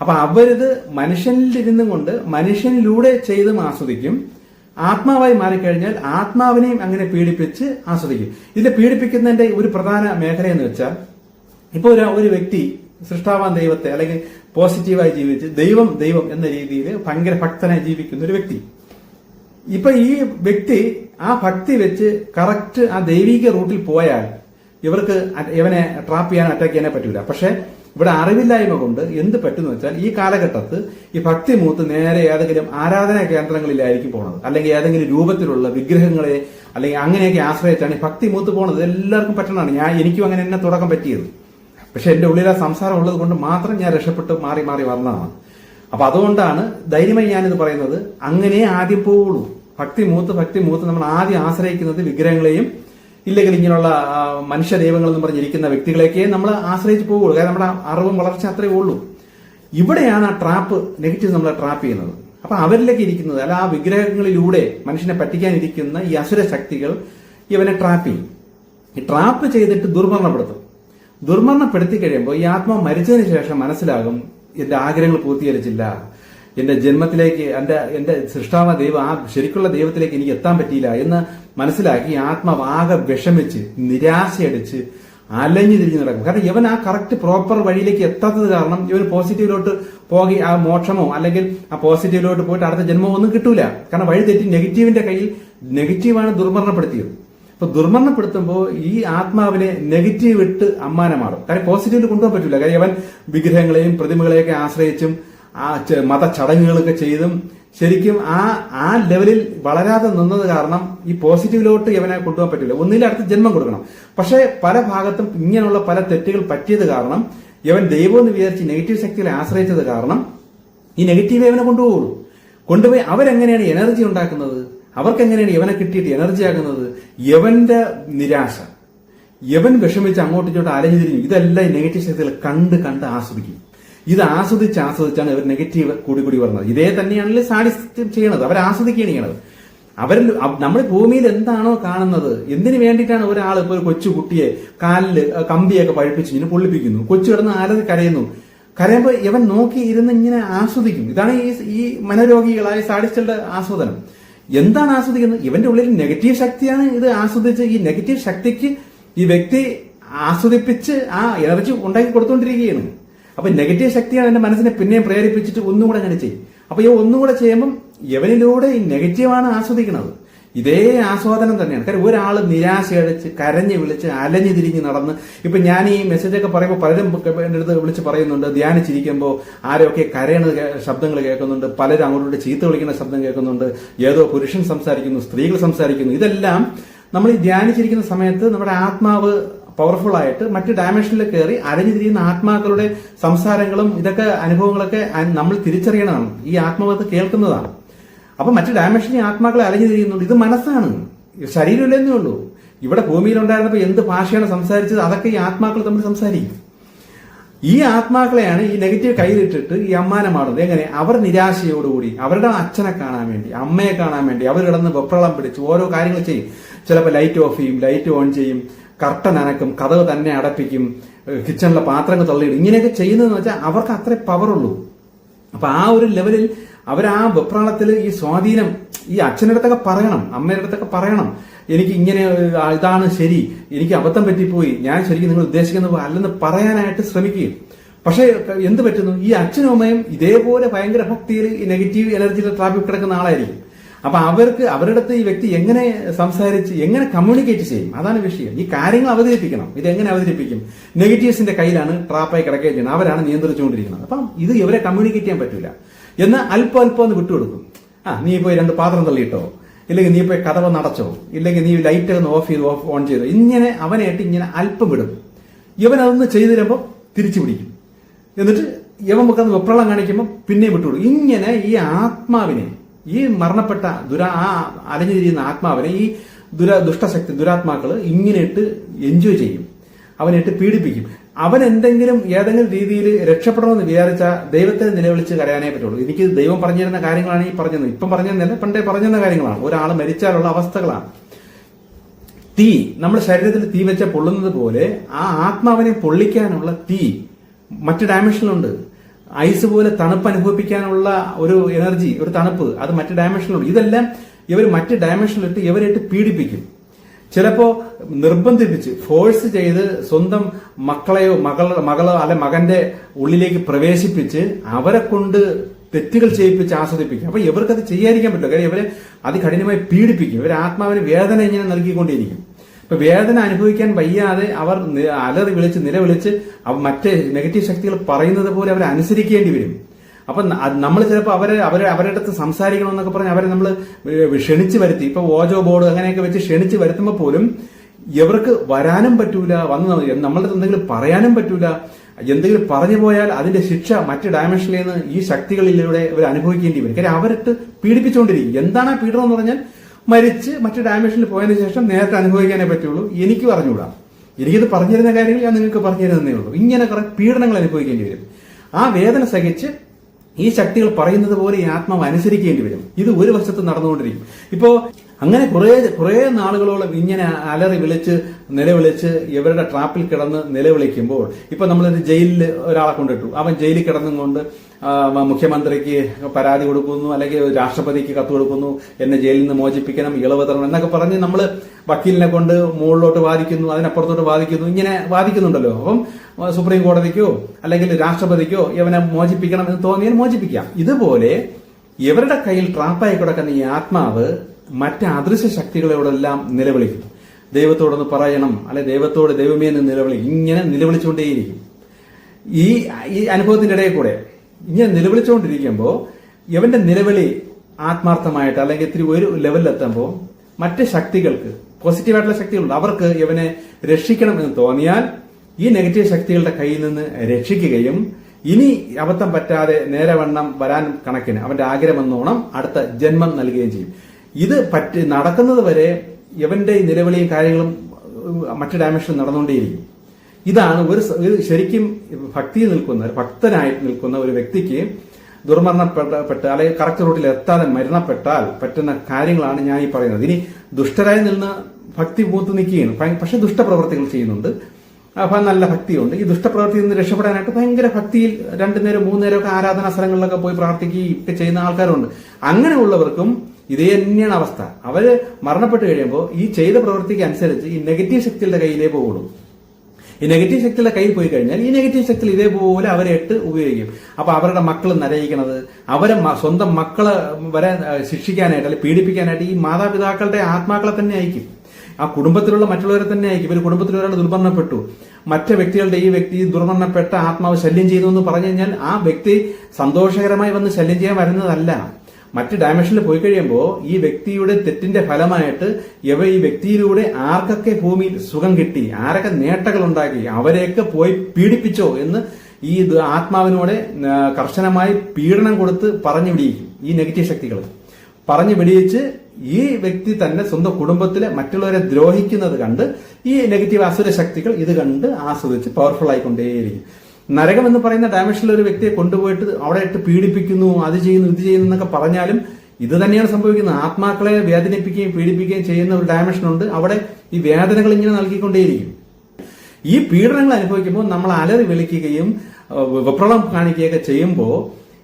അപ്പൊ അവരിത് മനുഷ്യനിലിരുന്നും കൊണ്ട് മനുഷ്യനിലൂടെ ചെയ്തും ആസ്വദിക്കും. ആത്മാവായി മാറിക്കഴിഞ്ഞാൽ ആത്മാവിനെയും അങ്ങനെ പീഡിപ്പിച്ച് ആസ്വദിക്കും. ഇതിനെ പീഡിപ്പിക്കുന്നതിന്റെ ഒരു പ്രധാന മേഖല എന്ന് വെച്ചാൽ ഇപ്പൊ ഒരു ഒരു വ്യക്തി സൃഷ്ടാവാൻ ദൈവത്തെ അല്ലെങ്കിൽ പോസിറ്റീവായി ജീവിച്ച് ദൈവം ദൈവം എന്ന രീതിയിൽ ഭയങ്കര ഭക്തനായി ജീവിക്കുന്ന ഒരു വ്യക്തി. ഇപ്പൊ ഈ വ്യക്തി ആ ഭക്തി വെച്ച് കറക്റ്റ് ആ ദൈവിക റൂട്ടിൽ പോയാൽ ഇവർക്ക് ഇവനെ ട്രാപ്പ് ചെയ്യാൻ അറ്റാക്ക് ചെയ്യാനേ പറ്റൂല. പക്ഷെ ഇവിടെ അറിവില്ലായ്മ കൊണ്ട് എന്ത് പറ്റുന്ന വെച്ചാൽ ഈ കാലഘട്ടത്ത് ഈ ഭക്തി മൂത്ത് നേരെ ഏതെങ്കിലും ആരാധനാ കേന്ദ്രങ്ങളിലായിരിക്കും പോണത്. അല്ലെങ്കിൽ ഏതെങ്കിലും രൂപത്തിലുള്ള വിഗ്രഹങ്ങളെ അല്ലെങ്കിൽ അങ്ങനെയൊക്കെ ആശ്രയിച്ചാണ് ഈ ഭക്തി മൂത്ത് പോണത്. എല്ലാവർക്കും പറ്റണതാണ്. ഞാൻ എനിക്കും അങ്ങനെ എന്നെ തുടക്കം പറ്റിയത്. പക്ഷെ എന്റെ ഉള്ളിൽ ആ സംസാരം ഉള്ളത് കൊണ്ട് മാത്രം ഞാൻ രക്ഷപ്പെട്ട് മാറി മാറി വന്നതാണ്. അപ്പൊ അതുകൊണ്ടാണ് ധൈര്യമായി ഞാനിത് പറയുന്നത് അങ്ങനെ ആദ്യം പോവുള്ളൂ. ഭക്തി മൂത്ത് ഭക്തി മൂത്ത് നമ്മൾ ആദ്യം ആശ്രയിക്കുന്നത് വിഗ്രഹങ്ങളെയും ഇല്ലെങ്കിൽ ഇങ്ങനെയുള്ള മനുഷ്യ ദൈവങ്ങൾ എന്ന് പറഞ്ഞിരിക്കുന്ന വ്യക്തികളെയൊക്കെ നമ്മൾ ആശ്രയിച്ച് പോവുള്ളൂ. കാരണം നമ്മുടെ അറിവും വളർച്ച അത്രയേ ഉള്ളൂ. ഇവിടെയാണ് ആ ട്രാപ്പ് നെഗറ്റീവ് നമ്മളെ ട്രാപ്പ് ചെയ്യുന്നത്. അപ്പൊ അവരിലേക്ക് ഇരിക്കുന്നത് അല്ല ആ വിഗ്രഹങ്ങളിലൂടെ മനുഷ്യനെ പറ്റിക്കാനിരിക്കുന്ന ഈ അസുര ശക്തികൾ ഇവനെ ട്രാപ്പ് ചെയ്യും. ഈ ട്രാപ്പ് ചെയ്തിട്ട് ദുർമരണപ്പെടുത്തും. ദുർമരണപ്പെടുത്തി കഴിയുമ്പോൾ ഈ ആത്മാവ് മരിച്ചതിന് ശേഷം മനസ്സിലാകും എന്റെ ആഗ്രഹങ്ങൾ പൂർത്തീകരിച്ചില്ല. എന്റെ ജന്മത്തിലേക്ക് എന്റെ എന്റെ സൃഷ്ടാവ ദൈവം ആ ശരിക്കുള്ള ദൈവത്തിലേക്ക് എനിക്ക് എത്താൻ പറ്റിയില്ല എന്ന് മനസ്സിലാക്കി ആത്മവാകെ വിഷമിച്ച് നിരാശയടിച്ച് അലഞ്ഞു തിരിഞ്ഞു നടക്കും. കാരണം ഇവൻ ആ കറക്റ്റ് പ്രോപ്പർ വഴിയിലേക്ക് എത്താത്തത് കാരണം ഇവൻ പോസിറ്റീവിലോട്ട് പോകി ആ മോക്ഷമോ അല്ലെങ്കിൽ ആ പോസിറ്റീവിലോട്ട് പോയിട്ട് അടുത്ത ജന്മമോ ഒന്നും കിട്ടൂല. കാരണം വഴി തെറ്റി നെഗറ്റീവിന്റെ കയ്യിൽ നെഗറ്റീവാണ് ദുർമരണപ്പെടുത്തിയത്. അപ്പൊ ദുർമരണപ്പെടുത്തുമ്പോൾ ഈ ആത്മാവിനെ നെഗറ്റീവ് ഇട്ട് അമ്മാനമാടും കാര്യം പോസിറ്റീവിൽ കൊണ്ടുപോകാൻ പറ്റില്ല കാര്യം അവൻ വിഗ്രഹങ്ങളെയും പ്രതിമകളെയൊക്കെ ആശ്രയിച്ചും ആ മത ചടങ്ങുകളൊക്കെ ചെയ്തും ശരിക്കും ആ ആ ലെവലിൽ വളരാതെ നിന്നത് കാരണം ഈ പോസിറ്റീവിലോട്ട് ഇവനെ കൊണ്ടുപോകാൻ പറ്റില്ല ഒന്നിലും അടുത്ത് ജന്മം കൊടുക്കണം. പക്ഷേ പല ഭാഗത്തും ഇങ്ങനെയുള്ള പല തെറ്റുകൾ പറ്റിയത് കാരണം ഇവൻ ദൈവം എന്ന് വിചാരിച്ച് നെഗറ്റീവ് ശക്തികളെ ആശ്രയിച്ചത് കാരണം ഈ നെഗറ്റീവ് ഇവനെ കൊണ്ടുപോകുള്ളൂ. കൊണ്ടുപോയി അവരെങ്ങനെയാണ് എനർജി ഉണ്ടാക്കുന്നത്? അവർക്ക് എങ്ങനെയാണ് യവനെ കിട്ടിയിട്ട് എനർജി ആകുന്നത്? യവന്റെ നിരാശ. യവൻ വിഷമിച്ച് അങ്ങോട്ടും ഇങ്ങോട്ടും അലഞ്ഞു തിരിഞ്ഞു ഇതെല്ലാം നെഗറ്റീവ് ശക്തികൾ കണ്ട് കണ്ട് ആസ്വദിക്കും ഇത് ആസ്വദിച്ച് ആസ്വദിച്ചാണ് ഇവർ നെഗറ്റീവ് കൂടി കൂടി വരുന്നത്. ഇതേ തന്നെയാണല്ലോ സാഡിസ്യം ചെയ്യണത്. അവർ ആസ്വദിക്കുകയാണ് ചെയ്യണത്. അവരിൽ നമ്മൾ ഭൂമിയിൽ എന്താണോ കാണുന്നത് എന്തിനു വേണ്ടിയിട്ടാണ് ഒരാൾ ഇപ്പോൾ ഒരു കൊച്ചു കുട്ടിയെ കാലിൽ കമ്പിയൊക്കെ പഴിപ്പിച്ച് ഇങ്ങനെ പൊള്ളിപ്പിക്കുന്നു? കൊച്ചു കിടന്ന് ആരതി കരയുന്നു. കരയുമ്പോൾ ഇവൻ നോക്കി ഇരുന്ന് ഇങ്ങനെ ആസ്വദിക്കും. ഇതാണ് ഈ ഈ മനോരോഗികളായ സാഡിസ്റ്റുകളുടെ ആസ്വാദനം. എന്താണ് ആസ്വദിക്കുന്നത്? ഇവന്റെ ഉള്ളിൽ നെഗറ്റീവ് ശക്തിയാണ് ഇത് ആസ്വദിച്ച് ഈ നെഗറ്റീവ് ശക്തിക്ക് ഈ വ്യക്തി ആസ്വദിപ്പിച്ച് ആ എനർജി ഉണ്ടാക്കി കൊടുത്തുകൊണ്ടിരിക്കുകയാണ് അപ്പൊ നെഗറ്റീവ് ശക്തിയാണ് എന്റെ മനസ്സിനെ പിന്നെയും പ്രേരിപ്പിച്ചിട്ട് ഒന്നുകൂടെ അങ്ങനെ ചെയ്യും. അപ്പൊ ഈ ഒന്നുകൂടെ ചെയ്യുമ്പം യവനിലൂടെ ഈ നെഗറ്റീവാണ് ആസ്വദിക്കുന്നത്. ഇതേ ആസ്വാദനം തന്നെയാണ്. കാര്യം ഒരാൾ നിരാശയടിച്ച് കരഞ്ഞ് വിളിച്ച് അലഞ്ഞു തിരിഞ്ഞ് നടന്ന് ഇപ്പൊ ഞാൻ ഈ മെസ്സേജ് ഒക്കെ പറയുമ്പോൾ പലരും എന്റെ അടുത്ത് വിളിച്ച് പറയുന്നുണ്ട് ധ്യാനിച്ചിരിക്കുമ്പോൾ ആരൊക്കെ കരയണ ശബ്ദങ്ങൾ കേൾക്കുന്നുണ്ട് പലരും അങ്ങോട്ട് ചീത്ത വിളിക്കുന്ന ശബ്ദം കേൾക്കുന്നുണ്ട് ഏതോ പുരുഷൻ സംസാരിക്കുന്നു സ്ത്രീകൾ സംസാരിക്കുന്നു. ഇതെല്ലാം നമ്മൾ ഈ ധ്യാനിച്ചിരിക്കുന്ന സമയത്ത് നമ്മുടെ ആത്മാവ് പവർഫുൾ ആയിട്ട് മറ്റ് ഡയമെൻഷനിൽ കയറി അരഞ്ഞു തിരിയുന്ന ആത്മാക്കളുടെ സംസാരങ്ങളും ഇതൊക്കെ അനുഭവങ്ങളൊക്കെ നമ്മൾ തിരിച്ചറിയണതാണ്. ഈ ആത്മാവത്ത് കേൾക്കുന്നതാണ്. അപ്പൊ മറ്റു ഡയമെൻഷനിൽ ആത്മാക്കളെ അലഞ്ഞു തിരിയുന്നുണ്ട്. ഇത് മനസ്സാണ്. ശരീരമില്ലെന്നേ ഉള്ളൂ. ഇവിടെ ഭൂമിയിലുണ്ടായിരുന്നപ്പോൾ എന്ത് ഭാഷയാണ് സംസാരിച്ചത്? അതൊക്കെ ഈ ആത്മാക്കൾ തമ്മിൽ സംസാരിക്കും. ഈ ആത്മാക്കളെയാണ് ഈ നെഗറ്റീവ് കയ്യിലിട്ടിട്ട് ഈ അമ്മാനമാടുന്നത് എങ്ങനെ? അവർ നിരാശയോടുകൂടി അവരുടെ അച്ഛനെ കാണാൻ വേണ്ടി അമ്മയെ കാണാൻ വേണ്ടി അവർ കിടന്ന് വെപ്രളം പിടിച്ച് ഓരോ കാര്യങ്ങൾ ചെയ്യും. ചിലപ്പോൾ ലൈറ്റ് ഓഫ് ചെയ്യും ലൈറ്റ് ഓൺ ചെയ്യും കർട്ടൻ അനക്കും കഥവ് തന്നെ അടപ്പിക്കും കിച്ചണിലെ പാത്രങ്ങൾ തള്ളിയിടും. ഇങ്ങനെയൊക്കെ ചെയ്യുന്നതെന്ന് വെച്ചാൽ അവർക്ക് അത്രേ പവറുള്ളൂ അപ്പൊ ആ ഒരു ലെവലിൽ അവർ ആ വെപ്രാളത്തിൽ ഈ സ്വാധീനം ഈ അച്ഛന്റെ അടുത്തൊക്കെ പറയണം അമ്മയുടെ അടുത്തൊക്കെ പറയണം. എനിക്ക് ഇങ്ങനെ ഇതാണ് ശരി എനിക്ക് അബദ്ധം പറ്റിപ്പോയി ഞാൻ ശരിക്കും നിങ്ങൾ ഉദ്ദേശിക്കുന്ന അല്ലെന്ന് പറയാനായിട്ട് ശ്രമിക്കുകയും. പക്ഷേ എന്ത് പറ്റുന്നു? ഈ അച്ഛനും അമ്മയും ഇതേപോലെ ഭയങ്കര ഭക്തിയിൽ നെഗറ്റീവ് എനർജിയിൽ ട്രാഫിക് കിടക്കുന്ന ആളായിരിക്കും. അപ്പൊ അവർക്ക് അവരുടെ അടുത്ത് ഈ വ്യക്തി എങ്ങനെ സംസാരിച്ച് എങ്ങനെ കമ്മ്യൂണിക്കേറ്റ് ചെയ്യും? അതാണ് വിഷയം. ഈ കാര്യങ്ങൾ അവതരിപ്പിക്കണം. ഇത് എങ്ങനെ അവതരിപ്പിക്കും? നെഗറ്റീവ്സിന്റെ കയ്യിലാണ് ട്രാപ്പായി കിടക്കുകയും അവരാണ് നിയന്ത്രിച്ചുകൊണ്ടിരിക്കുന്നത്. അപ്പം ഇത് ഇവരെ കമ്മ്യൂണിക്കേറ്റ് ചെയ്യാൻ പറ്റില്ല എന്നാൽ അല്പം അല്പം ഒന്ന് വിട്ടുകൊടുക്കും. ആ നീ പോയി രണ്ട് പാത്രം തള്ളിയിട്ടോ? ഇല്ലെങ്കിൽ നീ പോയി കഥവ് നടച്ചോ? ഇല്ലെങ്കിൽ നീ ലൈറ്റ് ഒന്ന് ഓഫ് ചെയ്ത് ഓഫ് ഓൺ ചെയ്തോ? ഇങ്ങനെ അവനായിട്ട് ഇങ്ങനെ അല്പം വിടും. ഇവൻ അതൊന്ന് ചെയ്തു തരുമ്പോൾ തിരിച്ചു പിടിക്കും. എന്നിട്ട് ഇവൻ മുഖത്ത് വെപ്രളം കാണിക്കുമ്പോൾ പിന്നെയും വിട്ടുകൊടുക്കും. ഇങ്ങനെ ഈ ആത്മാവിനെ ഈ മരണപ്പെട്ട ദുരാ ആ അലഞ്ഞു തിരിയുന്ന ആത്മാവിനെ ഈ ദുര ദുഷ്ടശക്തി ദുരാത്മാക്കൾ ഇങ്ങനെ ഇട്ട് എൻജോയ് ചെയ്യും. അവനിട്ട് പീഡിപ്പിക്കും. അവൻ എന്തെങ്കിലും ഏതെങ്കിലും രീതിയിൽ രക്ഷപ്പെടണമെന്ന് വിചാരിച്ച ദൈവത്തെ നിലവിളിച്ച് കരയാനേ പറ്റുള്ളൂ. എനിക്ക് ദൈവം പറഞ്ഞിരുന്ന കാര്യങ്ങളാണ് ഈ പറഞ്ഞത്. ഇപ്പം പറഞ്ഞതെന്നല്ല പണ്ടേ പറഞ്ഞിരുന്ന കാര്യങ്ങളാണ്. ഒരാൾ മരിച്ചാലുള്ള അവസ്ഥകളാണ്. തീ നമ്മുടെ ശരീരത്തിൽ തീ വെച്ച പൊള്ളുന്നത് പോലെ ആ ആത്മാവിനെ പൊള്ളിക്കാനുള്ള തീ മറ്റു ഡയമെൻഷനിലുണ്ട് ഐസ് പോലെ തണുപ്പ് അനുഭവിപ്പിക്കാനുള്ള ഒരു എനർജി ഒരു തണുപ്പ് അത് മറ്റു ഡയമെൻഷനിലുണ്ട് ഇതെല്ലാം ഇവർ മറ്റ് ഡയമെൻഷനിലിട്ട് ഇവരായിട്ട് പീഡിപ്പിക്കും. ചിലപ്പോ നിർബന്ധിപ്പിച്ച് ഫോഴ്സ് ചെയ്ത് സ്വന്തം മക്കളെയോ മകൾ മകളോ അല്ലെ മകന്റെ ഉള്ളിലേക്ക് പ്രവേശിപ്പിച്ച് അവരെ കൊണ്ട് തെറ്റുകൾ ചെയ്യിപ്പിച്ച് ആസ്വദിപ്പിക്കും അപ്പൊ ഇവർക്കത് ചെയ്യാതിരിക്കാൻ പറ്റില്ല. കാര്യം ഇവരെ അതികഠിനമായി പീഡിപ്പിക്കും. ഇവർ ആത്മാവിന് വേദന ഇങ്ങനെ നൽകിക്കൊണ്ടിരിക്കും. ഇപ്പൊ വേദന അനുഭവിക്കാൻ വയ്യാതെ അവർ അലറി വിളിച്ച് നിലവിളിച്ച് മറ്റേ നെഗറ്റീവ് ശക്തികൾ പറയുന്നത് പോലെ അവരെ അനുസരിക്കേണ്ടി വരും. അപ്പൊ നമ്മൾ ചിലപ്പോൾ അവരെ അവരെ അവരുടെ അടുത്ത് സംസാരിക്കണമെന്നൊക്കെ പറഞ്ഞ് അവരെ നമ്മൾ ക്ഷണിച്ച് വരുത്തി. ഇപ്പൊ ഓജോ ബോർഡ് അങ്ങനെയൊക്കെ വെച്ച് ക്ഷണിച്ച് വരുത്തുമ്പോൾ പോലും ഇവർക്ക് വരാനും പറ്റൂല വന്ന് നമ്മളുടെ എന്തെങ്കിലും പറയാനും പറ്റൂല. എന്തെങ്കിലും പറഞ്ഞു പോയാൽ അതിന്റെ ശിക്ഷ മറ്റ് ഡയമെൻഷനിൽ നിന്ന് ഈ ശക്തികളിലൂടെ ഇവർ അനുഭവിക്കേണ്ടി വരും. കാര്യം അവരിട്ട് പീഡിപ്പിച്ചുകൊണ്ടിരിക്കും എന്താണ് പീഡനം എന്ന് പറഞ്ഞാൽ മരിച്ച് മറ്റ് ഡയമെൻഷനിൽ പോയതിനു ശേഷം നേരത്തെ അനുഭവിക്കാനേ പറ്റുള്ളൂ. എനിക്ക് പറഞ്ഞുകൂടാ എനിക്കിത് പറഞ്ഞിരുന്ന കാര്യങ്ങൾ ഞാൻ നിങ്ങൾക്ക് പറഞ്ഞു ഉള്ളൂ. ഇങ്ങനെ കുറെ പീഡനങ്ങൾ അനുഭവിക്കേണ്ടി വരും. ആ വേദന സഹിച്ച് ഈ ശക്തികൾ പറയുന്നത് പോലെ ഈ ആത്മാവ് അനുസരിക്കേണ്ടി വരും. ഇത് ഒരു വശത്ത് നടന്നുകൊണ്ടിരിക്കും. ഇപ്പോ അങ്ങനെ കുറെ കുറെ നാളുകളോളം ഇങ്ങനെ അലറി വിളിച്ച് നിലവിളിച്ച് ഇവരുടെ ട്രാപ്പിൽ കിടന്ന് നിലവിളിക്കുമ്പോൾ ഇപ്പൊ നമ്മളൊരു ജയിലിൽ ഒരാളെ കൊണ്ടിട്ടു. അവൻ ജയിലിൽ കിടന്നും കൊണ്ട് മുഖ്യമന്ത്രിക്ക് പരാതി കൊടുക്കുന്നു അല്ലെങ്കിൽ രാഷ്ട്രപതിക്ക് കത്ത് കൊടുക്കുന്നു എന്നെ ജയിലിൽ നിന്ന് മോചിപ്പിക്കണം ഇളവ് തരണം എന്നൊക്കെ പറഞ്ഞ് നമ്മൾ വക്കീലിനെ കൊണ്ട് മുകളിലോട്ട് വാദിക്കുന്നു അതിനപ്പുറത്തോട്ട് വാദിക്കുന്നു ഇങ്ങനെ വാദിക്കുന്നുണ്ടല്ലോ. അപ്പം സുപ്രീം കോടതിക്കോ അല്ലെങ്കിൽ രാഷ്ട്രപതിക്കോ ഇവനെ മോചിപ്പിക്കണം എന്ന് തോന്നിയാൽ മോചിപ്പിക്കാം. ഇതുപോലെ ഇവരുടെ കയ്യിൽ ട്രാപ്പായി കിടക്കുന്ന ഈ ആത്മാവ് മറ്റ് അദൃശ്യ ശക്തികളോടെല്ലാം നിലവിളിക്കും ദൈവത്തോടൊന്ന് പറയണം അല്ലെ ദൈവത്തോട് ദൈവമേ എന്ന് നിലവിളി ഇങ്ങനെ നിലവിളിച്ചുകൊണ്ടേയിരിക്കും. ഈ ഈ അനുഭവത്തിന്റെ ഇടയിൽ കൂടെ ഇങ്ങനെ നിലവിളിച്ചുകൊണ്ടിരിക്കുമ്പോൾ ഇവന്റെ നിലവിളി ആത്മാർത്ഥമായിട്ട് അല്ലെങ്കിൽ ഇത്തിരി ഒരു ലെവലിലെത്തുമ്പോൾ മറ്റ് ശക്തികൾക്ക് പോസിറ്റീവായിട്ടുള്ള ശക്തികളുണ്ട്. അവർക്ക് ഇവനെ രക്ഷിക്കണം എന്ന് തോന്നിയാൽ ഈ നെഗറ്റീവ് ശക്തികളുടെ കയ്യിൽ നിന്ന് രക്ഷിക്കുകയും ഇനി അബദ്ധം പറ്റാതെ നേരവണ്ണം വരാൻ കണക്കിന് അവന്റെ ആഗ്രഹം എന്നോണം അടുത്ത ജന്മം നൽകുകയും ചെയ്യും. ഇത് പറ്റി നടക്കുന്നത് വരെ ഇവന്റെ നിലവിളിയും കാര്യങ്ങളും മറ്റു ഡയമെൻഷൻ നടന്നുകൊണ്ടേയിരിക്കും. ഇതാണ് ഒരു ശരിക്കും ഭക്തിയിൽ നിൽക്കുന്ന ഒരു ഭക്തനായിട്ട് നിൽക്കുന്ന ഒരു വ്യക്തിക്ക് ദുർമരണപ്പെട്ട അല്ലെങ്കിൽ കറക്റ്റ് റൂട്ടിൽ എത്താതെ മരണപ്പെട്ടാൽ പറ്റുന്ന കാര്യങ്ങളാണ് ഞാൻ ഈ പറയുന്നത്. ഇനി ദുഷ്ടരായി നിന്ന് ഭക്തി മൂത്ത് നിൽക്കുകയാണ്. പക്ഷെ ദുഷ്ടപ്രവർത്തികൾ ചെയ്യുന്നുണ്ട്. അപ്പൊ നല്ല ഭക്തിയുണ്ട്. ഈ ദുഷ്ടപ്രവൃത്തിയിൽ നിന്ന് രക്ഷപ്പെടാനായിട്ട് ഭയങ്കര ഭക്തിയിൽ രണ്ടു നേരം മൂന്ന് നേരം ഒക്കെ ആരാധനാ സ്ഥലങ്ങളിലൊക്കെ പോയി പ്രാർത്ഥിക്കുകയും ഒക്കെ ചെയ്യുന്ന ആൾക്കാരുണ്ട്. അങ്ങനെയുള്ളവർക്കും ഇതേ തന്നെയാണ് അവസ്ഥ. അവർ മരണപ്പെട്ട് കഴിയുമ്പോൾ ഈ ചെയ്ത പ്രവൃത്തിക്ക് അനുസരിച്ച് ഈ നെഗറ്റീവ് ശക്തികളുടെ കയ്യിലേ പോകുള്ളൂ. ഈ നെഗറ്റീവ് ശക്തിയുടെ കയ്യിൽ പോയി കഴിഞ്ഞാൽ ഈ നെഗറ്റീവ് ശക്തി ഇതേപോലെ അവരെ ഇട്ട് ഉപയോഗിക്കും. അപ്പൊ അവരുടെ മക്കൾ നരയിക്കണത് അവരെ സ്വന്തം മക്കളെ വരെ ശിക്ഷിക്കാനായിട്ട് അല്ലെങ്കിൽ പീഡിപ്പിക്കാനായിട്ട് ഈ മാതാപിതാക്കളുടെ ആത്മാക്കളെ തന്നെ അയക്കും. ആ കുടുംബത്തിലുള്ള മറ്റുള്ളവരെ തന്നെ അയക്കും. ഇവർ കുടുംബത്തിൽ ഒരാൾ ദുർമരണപ്പെട്ടു. മറ്റു വ്യക്തികളുടെ ഈ വ്യക്തി ദുർമരണപ്പെട്ട ആത്മാവ് ശല്യം ചെയ്തു എന്ന് പറഞ്ഞു കഴിഞ്ഞാൽ ആ വ്യക്തി സന്തോഷകരമായി വന്ന് ശല്യം ചെയ്യാൻ വരുന്നതല്ല. മറ്റ് ഡയമെൻഷനിൽ പോയി കഴിയുമ്പോൾ ഈ വ്യക്തിയുടെ തെറ്റിന്റെ ഫലമായിട്ട് ഇവ ഈ വ്യക്തിയിലൂടെ ആർക്കൊക്കെ ഭൂമിയിൽ സുഖം കിട്ടി ആരൊക്കെ നേട്ടങ്ങൾ ഉണ്ടാക്കി അവരെയൊക്കെ പോയി പീഡിപ്പിച്ചോ എന്ന് ഈ ആത്മാവിനോടെ കർശനമായി പീഡനം കൊടുത്ത് പറഞ്ഞു വിടിയിക്കും ഈ നെഗറ്റീവ് ശക്തികൾ. പറഞ്ഞു വെടിയിച്ച് ഈ വ്യക്തി തന്നെ സ്വന്തം കുടുംബത്തിലെ മറ്റുള്ളവരെ ദ്രോഹിക്കുന്നത് കണ്ട് ഈ നെഗറ്റീവ് അസുര ശക്തികൾ ഇത് കണ്ട് ആസ്വദിച്ച് പവർഫുൾ ആയിക്കൊണ്ടേയിരിക്കും. നരകം എന്ന് പറയുന്ന ഡയമെൻഷനിൽ ഒരു വ്യക്തിയെ കൊണ്ടുപോയിട്ട് അവിടെ ഇട്ട് പീഡിപ്പിക്കുന്നു അത് ചെയ്യുന്നു ഇത് ചെയ്യുന്നു എന്നൊക്കെ പറഞ്ഞാലും ഇത് തന്നെയാണ് സംഭവിക്കുന്നത്. ആത്മാക്കളെ വേദനിപ്പിക്കുകയും പീഡിപ്പിക്കുകയും ചെയ്യുന്ന ഒരു ഡയമെൻഷൻ ഉണ്ട്. അവിടെ ഈ വേദനകൾ ഇങ്ങനെ നൽകിക്കൊണ്ടേയിരിക്കും. ഈ പീഡനങ്ങൾ അനുഭവിക്കുമ്പോൾ നമ്മൾ അലറി വിളിക്കുകയും വിപ്രളം കാണിക്കുകയൊക്കെ ചെയ്യുമ്പോൾ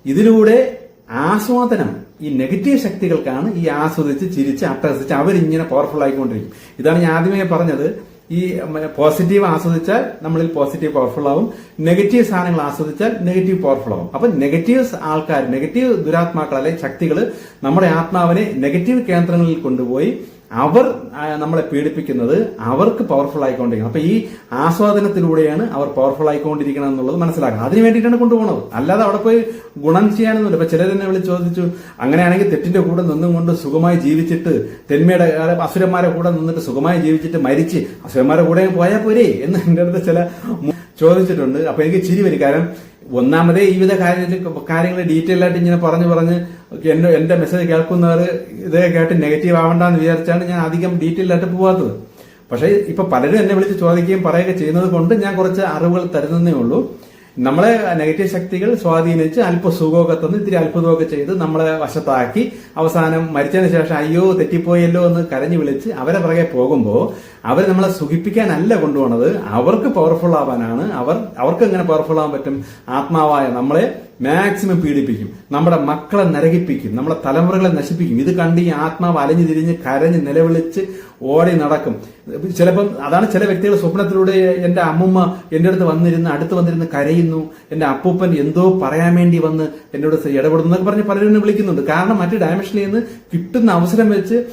ഇതിലൂടെ ആസ്വാദനം ഈ നെഗറ്റീവ് ശക്തികൾക്കാണ് ഈ ആസ്വദിച്ച് ചിരിച്ച് അട്ടഹസിച്ച് അവരിങ്ങനെ പവർഫുൾ ആയിക്കൊണ്ടിരിക്കും. ഇതാണ് ഞാൻ ആദ്യമേ പറഞ്ഞത്. ഈ പോസിറ്റീവ് ആസ്വദിച്ചാൽ നമ്മളിൽ പോസിറ്റീവ് പവർഫുൾ ആവും. നെഗറ്റീവ് സാധനങ്ങൾ ആസ്വദിച്ചാൽ നെഗറ്റീവ് പവർഫുൾ ആവും. അപ്പൊ നെഗറ്റീവ് ആൾക്കാർ നെഗറ്റീവ് ദുരാത്മാക്കൾ അല്ലെങ്കിൽ ശക്തികൾ നമ്മുടെ ആത്മാവിനെ നെഗറ്റീവ് കേന്ദ്രങ്ങളിൽ കൊണ്ടുപോയി അവർ നമ്മളെ പീഡിപ്പിക്കുന്നത് അവർക്ക് പവർഫുൾ ആയിക്കൊണ്ടിരിക്കണം. അപ്പൊ ഈ ആസ്വാദനത്തിലൂടെയാണ് അവർ പവർഫുൾ ആയിക്കൊണ്ടിരിക്കണം എന്നുള്ളത് മനസ്സിലാക്കണം. അതിന് വേണ്ടിയിട്ടാണ് കൊണ്ടുപോകുന്നത് അല്ലാതെ അവിടെ പോയി ഗുണം ചെയ്യാനൊന്നുമില്ല. ഇപ്പൊ ചിലരെന്നെ വിളിച്ച് ചോദിച്ചു അങ്ങനെയാണെങ്കിൽ തെറ്റിന്റെ കൂടെ നിന്നും കൊണ്ട് സുഖമായി ജീവിച്ചിട്ട് തെന്മയുടെ അസുരന്മാരെ കൂടെ നിന്നിട്ട് സുഖമായി ജീവിച്ചിട്ട് മരിച്ച് അസുരന്മാരെ കൂടെ പോയാൽ പോരേ? എന്ന് എന്റെ അടുത്ത് ചില ചോദിച്ചിട്ടുണ്ട്. അപ്പൊ എനിക്ക് ചിരി വരും. കാരണം ഒന്നാമതേ ഈ വിധ കാര്യത്തിൽ കാര്യങ്ങൾ ഡീറ്റെയിൽ ആയിട്ട് ഇങ്ങനെ പറഞ്ഞു പറഞ്ഞ് എന്റെ എന്റെ മെസ്സേജ് കേൾക്കുന്നവർ ഇതേ കേട്ട് നെഗറ്റീവ് ആവണ്ടെന്ന് വിചാരിച്ചാണ് ഞാൻ അധികം ഡീറ്റെയിൽ ആയിട്ട് പോവാത്തത്. പക്ഷേ ഇപ്പൊ പലരും എന്നെ വിളിച്ച് ചോദിക്കുകയും പറയുകയും ചെയ്യുന്നത് കൊണ്ട് ഞാൻ കുറച്ച് അറിവുകൾ തരുന്നതേ ഉള്ളൂ. നമ്മളെ നെഗറ്റീവ് ശക്തികൾ സ്വാധീനിച്ച് അല്പ സുഖമൊക്കെ തന്ന് ഇത്തിരി അത്ഭുതമൊക്കെ ചെയ്ത് നമ്മളെ വശത്താക്കി അവസാനം മരിച്ചതിന് ശേഷം അയ്യോ തെറ്റിപ്പോയല്ലോ എന്ന് കരഞ്ഞു വിളിച്ച് അവരെ പുറകെ പോകുമ്പോൾ അവർ നമ്മളെ സുഖിപ്പിക്കാനല്ല കൊണ്ടുപോണത്. അവർക്ക് പവർഫുൾ ആവാനാണ്. അവർ അവർക്ക് എങ്ങനെ പവർഫുൾ ആവാൻ പറ്റും? ആത്മാവായ നമ്മളെ മാക്സിമം പീഡിപ്പിക്കും. നമ്മുടെ മക്കളെ നരകിപ്പിക്കും. നമ്മുടെ തലമുറകളെ നശിപ്പിക്കും. ഇത് കണ്ട് ഈ ആത്മാവ് അലഞ്ഞു തിരിഞ്ഞ് കരഞ്ഞ് നിലവിളിച്ച് ഓടി നടക്കും. ചിലപ്പം അതാണ് ചില വ്യക്തികൾ സ്വപ്നത്തിലൂടെ എന്റെ അമ്മുമ്മ എന്റെ അടുത്ത് വന്നിരുന്ന് അടുത്ത് വന്നിരുന്ന് കരയുന്നു. എന്റെ അപ്പൂപ്പൻ എന്തോ പറയാൻ വേണ്ടി വന്ന് എന്നോട് ഇടപെടുന്നു എന്നൊക്കെ പറഞ്ഞ് പലരും വിളിക്കുന്നുണ്ട്. കാരണം മറ്റു ഡയമെൻഷനിൽ നിന്ന് കിട്ടുന്ന അവസരം വെച്ച്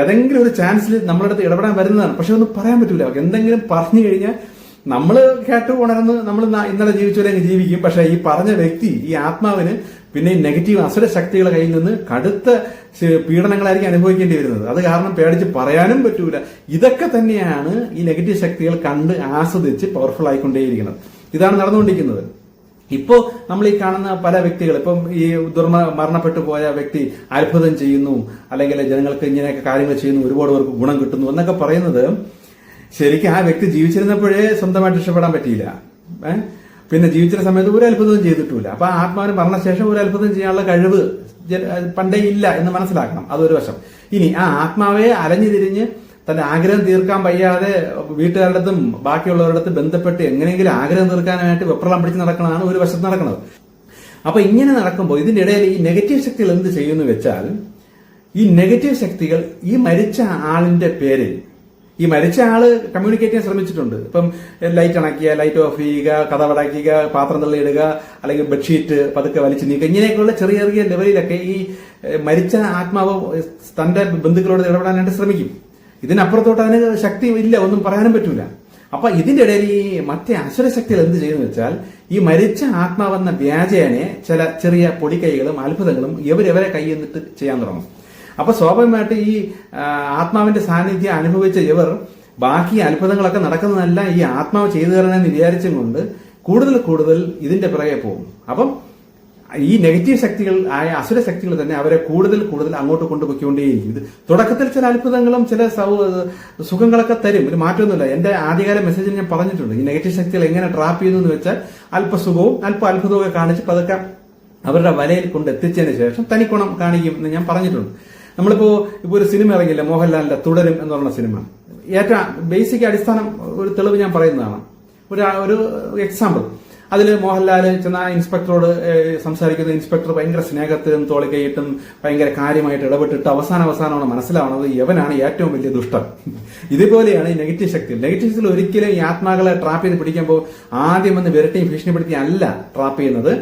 ഏതെങ്കിലും ഒരു ചാൻസിൽ നമ്മളെ അടുത്ത് ഇടപെടാൻ വരുന്നതാണ്. പക്ഷെ ഒന്നും പറയാൻ പറ്റൂല. എന്തെങ്കിലും പറഞ്ഞു കഴിഞ്ഞാൽ നമ്മൾ കേട്ട് ഉണർന്ന് നമ്മൾ ഇന്നലെ ജീവിച്ചവരെ ജീവിക്കും. പക്ഷെ ഈ പറഞ്ഞ വ്യക്തി ഈ ആത്മാവിന് പിന്നെ ഈ നെഗറ്റീവ് അസുര ശക്തികളുടെ കയ്യിൽ നിന്ന് കടുത്ത പീഡനങ്ങളായിരിക്കും അനുഭവിക്കേണ്ടി വരുന്നത്. അത് കാരണം പേടിച്ച് പറയാനും പറ്റൂല. ഇതൊക്കെ തന്നെയാണ് ഈ നെഗറ്റീവ് ശക്തികൾ കണ്ട് ആസ്വദിച്ച് പവർഫുൾ ആയിക്കൊണ്ടേയിരിക്കുന്നത്. ഇതാണ് നടന്നുകൊണ്ടിരിക്കുന്നത്. ഇപ്പോ നമ്മൾ ഈ കാണുന്ന പല വ്യക്തികൾ ഇപ്പം ഈ ദുർമ മരണപ്പെട്ടു പോയ വ്യക്തി അത്ഭുതം ചെയ്യുന്നു അല്ലെങ്കിൽ ജനങ്ങൾക്ക് ഇങ്ങനെയൊക്കെ കാര്യങ്ങൾ ചെയ്യുന്നു ഒരുപാട് പേർക്ക് ഗുണം കിട്ടുന്നു എന്നൊക്കെ പറയുന്നത് ശരിക്കും ആ വ്യക്തി ജീവിച്ചിരുന്നപ്പോഴേ സ്വന്തമായിട്ട് രക്ഷപ്പെടാൻ പറ്റിയില്ല. ഏഹ് പിന്നെ ജീവിച്ചിരുന്ന സമയത്ത് ഒരു അത്ഭുതവും ചെയ്തിട്ടില്ല അപ്പൊ ആത്മാവിന് മരണശേഷം ഒരു അത്ഭുതം ചെയ്യാനുള്ള കഴിവ് പണ്ടേ ഇല്ല എന്ന് മനസ്സിലാക്കണം. അതൊരു വശം. ഇനി ആ ആത്മാവെ അലഞ്ഞു തിരിഞ്ഞ് തന്റെ ആഗ്രഹം തീർക്കാൻ വയ്യാതെ വീട്ടുകാരുടെ അടുത്തും ബാക്കിയുള്ളവരുടെ അടുത്ത് ബന്ധപ്പെട്ട് എങ്ങനെയെങ്കിലും ആഗ്രഹം തീർക്കാനായിട്ട് വെപ്രളം പിടിച്ച് നടക്കണതാണ് ഒരു വശത്ത് നടക്കുന്നത് അപ്പൊ ഇങ്ങനെ നടക്കുമ്പോൾ ഇതിന്റെ ഇടയിൽ ഈ നെഗറ്റീവ് ശക്തികൾ എന്ത് ചെയ്യുമെന്ന് വെച്ചാൽ ഈ നെഗറ്റീവ് ശക്തികൾ ഈ മരിച്ച ആളിന്റെ പേരിൽ ഈ മരിച്ച ആൾ കമ്മ്യൂണിക്കേറ്റ് ചെയ്യാൻ ശ്രമിച്ചിട്ടുണ്ട്. ഇപ്പം ലൈറ്റ് അണക്കിയ ലൈറ്റ് ഓഫ് ചെയ്യുക കഥവടയ്ക്കുക പാത്രം തള്ളിയിടുക അല്ലെങ്കിൽ ബെഡ്ഷീറ്റ് പതുക്കെ വലിച്ചു നീക്കുക ഇങ്ങനെയൊക്കെയുള്ള ചെറിയ ചെറിയ ലെവലിലൊക്കെ ഈ മരിച്ച ആത്മാവ് തന്റെ ബന്ധുക്കളോട് ഇടപെടാനായിട്ട് ശ്രമിക്കും. ഇതിനപ്പുറത്തോട്ട് അതിന് ശക്തി ഇല്ല ഒന്നും പറയാനും പറ്റൂല. അപ്പൊ ഇതിന്റെ ഇടയിൽ ഈ മറ്റേ അസുരശക്തികൾ എന്ത് ചെയ്യുന്നു വെച്ചാൽ ഈ മരിച്ച ആത്മാവെന്ന വ്യാജേനെ ചില ചെറിയ പൊടിക്കൈകളും അത്ഭുതങ്ങളും ഇവരെവരെ കൈ എന്നിട്ട് ചെയ്യാൻ തുടങ്ങും. അപ്പൊ സ്വാഭാവികമായിട്ട് ഈ ആത്മാവിന്റെ സാന്നിധ്യം അനുഭവിച്ച ഇവർ ബാക്കി അത്ഭുതങ്ങളൊക്കെ നടക്കുന്നതല്ല ഈ ആത്മാവ് ചെയ്തു തരണമെന്ന് വിചാരിച്ചും കൊണ്ട് കൂടുതൽ കൂടുതൽ ഇതിന്റെ പിറകെ പോകും. അപ്പം ഈ നെഗറ്റീവ് ശക്തികൾ ആയ അസുര ശക്തികൾ തന്നെ അവരെ കൂടുതൽ കൂടുതൽ അങ്ങോട്ട് കൊണ്ടുപോയിക്കൊണ്ടേയിരിക്കും ഇത് തുടക്കത്തിൽ ചില അത്ഭുതങ്ങളും ചില സുഖങ്ങളൊക്കെ തരും. ഒരു മാറ്റമൊന്നുമില്ല. എന്റെ ആദ്യകാല മെസ്സേജിൽ ഞാൻ പറഞ്ഞിട്ടുണ്ട്. ഈ നെഗറ്റീവ് ശക്തികൾ എങ്ങനെ ട്രാപ്പ് ചെയ്യുന്നു എന്ന് വെച്ചാൽ അല്പസുഖവും അല്പ അത്ഭുതവും കാണിച്ച് പതുക്കെ അവരുടെ വലയിൽ കൊണ്ട് എത്തിച്ചതിന് ശേഷം തനിക്കുണം കാണിക്കും എന്ന് ഞാൻ പറഞ്ഞിട്ടുണ്ട്. നമ്മളിപ്പോ ഇപ്പൊ ഒരു സിനിമ ഇറങ്ങിയില്ല? മോഹൻലാലിന്റെ തുടരും എന്ന് പറഞ്ഞ സിനിമ ഏറ്റവും ബേസിക് അടിസ്ഥാനം ഒരു തെളിവ് ഞാൻ പറയുന്നതാണ്. ഒരു ഒരു എക്സാമ്പിൾ അതിൽ മോഹൻലാൽ ചെന്ന ഇൻസ്പെക്ടറോട് സംസാരിക്കുന്ന ഇൻസ്പെക്ടർ ഭയങ്കര സ്നേഹത്തിലും തോളിക്കയിട്ടും ഭയങ്കര കാര്യമായിട്ട് ഇടപെട്ടിട്ട് അവസാന അവസാനമാണ് മനസ്സിലാവുന്നത് യവനാണ് ഏറ്റവും വലിയ ദുഷ്ടൻ. ഇതുപോലെയാണ് ഈ നെഗറ്റീവ് ശക്തി. നെഗറ്റീവ് ശക്തിയിൽ ഒരിക്കലും ഈ ആത്മാക്കളെ ട്രാപ്പ് ചെയ്ത് പിടിക്കുമ്പോൾ ആദ്യം വന്ന് വിരട്ടിയും ഭീഷണിപ്പെടുത്തി അല്ല ട്രാപ്പ് ചെയ്യുന്നത്.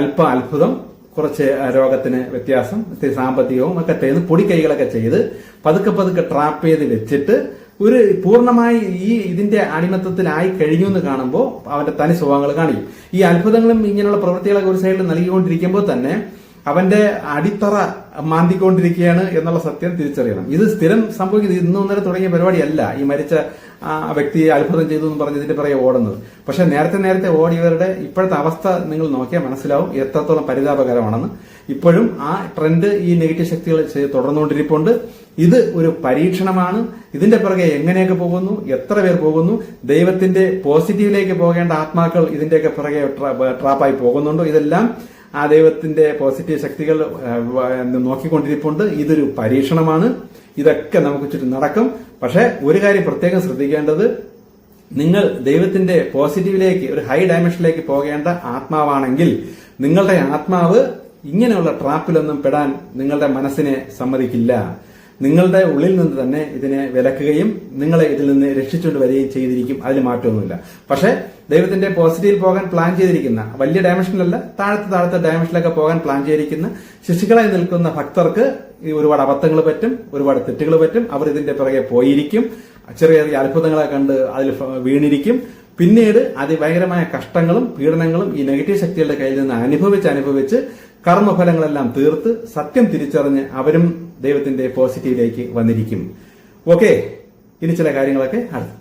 അല്പ അത്ഭുതം കുറച്ച് രോഗത്തിന് വ്യത്യാസം സാമ്പത്തികവും ഒക്കെ ചെയ്ത് പൊടിക്കൈകളൊക്കെ ചെയ്ത് പതുക്കെ പതുക്കെ ട്രാപ്പ് ചെയ്ത് വെച്ചിട്ട് ഒരു പൂർണമായി ഈ ഇതിന്റെ അടിമത്തത്തിലായി കഴിഞ്ഞു എന്ന് കാണുമ്പോൾ അവന്റെ തനി സ്വഭാവങ്ങൾ കാണിക്കും. ഈ അത്ഭുതങ്ങളും ഇങ്ങനെയുള്ള പ്രവൃത്തികളൊക്കെ ഒരു സൈഡിൽ നൽകിക്കൊണ്ടിരിക്കുമ്പോൾ തന്നെ അവന്റെ അടിത്തറ മാന്തിക്കൊണ്ടിരിക്കുകയാണ് എന്നുള്ള സത്യം തിരിച്ചറിയണം. ഇത് സ്ഥിരം സംഭവിക്കുന്നത് ഇന്നും ഇന്നലെ തുടങ്ങിയ പരിപാടിയല്ല. ഈ മരിച്ച ആ വ്യക്തി അത്ഭുതം ചെയ്തു എന്ന് പറഞ്ഞ് ഇതിന്റെ പിറകെ ഓടുന്നത്. പക്ഷെ നേരത്തെ നേരത്തെ ഓടിയവരുടെ ഇപ്പോഴത്തെ അവസ്ഥ നിങ്ങൾ നോക്കിയാൽ മനസ്സിലാവും എത്രത്തോളം പരിതാപകരമാണെന്ന്. ഇപ്പോഴും ആ ട്രെൻഡ് ഈ നെഗറ്റീവ് ശക്തികൾ തുടർന്നുകൊണ്ടിരിപ്പുണ്ട്. ഇത് ഒരു പരീക്ഷണമാണ്. ഇതിന്റെ പുറകെ എങ്ങനെയൊക്കെ പോകുന്നു? എത്ര പേർ പോകുന്നു? ദൈവത്തിന്റെ പോസിറ്റീവിലേക്ക് പോകേണ്ട ആത്മാക്കൾ ഇതിന്റെയൊക്കെ പുറകെ ട്രാപ്പായി പോകുന്നുണ്ടോ? ഇതെല്ലാം ആ ദൈവത്തിന്റെ പോസിറ്റീവ് ശക്തികൾ നോക്കിക്കൊണ്ടിരിപ്പുണ്ട്. ഇതൊരു പരീക്ഷണമാണ്. ഇതൊക്കെ നമുക്ക് ചുറ്റും നടക്കും. പക്ഷെ ഒരു കാര്യം പ്രത്യേകം ശ്രദ്ധിക്കേണ്ടത്. നിങ്ങൾ ദൈവത്തിന്റെ പോസിറ്റീവിലേക്ക് ഒരു ഹൈ ഡയമെൻഷനിലേക്ക് പോകേണ്ട ആത്മാവാണെങ്കിൽ നിങ്ങളുടെ ആത്മാവ് ഇങ്ങനെയുള്ള ട്രാപ്പിലൊന്നും പെടാൻ നിങ്ങളുടെ മനസ്സിനെ സമ്മതിക്കില്ല. നിങ്ങളുടെ ഉള്ളിൽ നിന്ന് തന്നെ ഇതിനെ വിലക്കുകയും നിങ്ങളെ ഇതിൽ നിന്ന് രക്ഷിച്ചുകൊണ്ട് വരികയും ചെയ്തിരിക്കും. അതിൽ മാറ്റമൊന്നുമില്ല. പക്ഷേ ദൈവത്തിന്റെ പോസിറ്റീവിൽ പോകാൻ പ്ലാൻ ചെയ്തിരിക്കുന്ന വലിയ ഡയമെൻഷനിലല്ല താഴത്തെ താഴത്തെ ഡയമെൻഷനിലൊക്കെ പോകാൻ പ്ലാൻ ചെയ്തിരിക്കുന്ന ശിശുക്കളായി നിൽക്കുന്ന ഭക്തർക്ക് ഒരുപാട് അബദ്ധങ്ങൾ പറ്റും ഒരുപാട് തെറ്റുകൾ പറ്റും. അവർ ഇതിന്റെ പിറകെ പോയിരിക്കും. ചെറിയ ചെറിയ അത്ഭുതങ്ങളെ കണ്ട് അതിൽ വീണിരിക്കും. പിന്നീട് അതിഭയങ്കരമായ കഷ്ടങ്ങളും പീഡനങ്ങളും ഈ നെഗറ്റീവ് ശക്തികളുടെ കയ്യിൽ നിന്ന് അനുഭവിച്ച് അനുഭവിച്ച് കർമ്മഫലങ്ങളെല്ലാം തീർത്ത് സത്യം തിരിച്ചറിഞ്ഞ് അവരും ദൈവത്തിന്റെ പോസിറ്റീവിലേക്ക് വന്നിരിക്കും. ഓക്കെ ഇനി ചില കാര്യങ്ങളൊക്കെ അടുത്ത്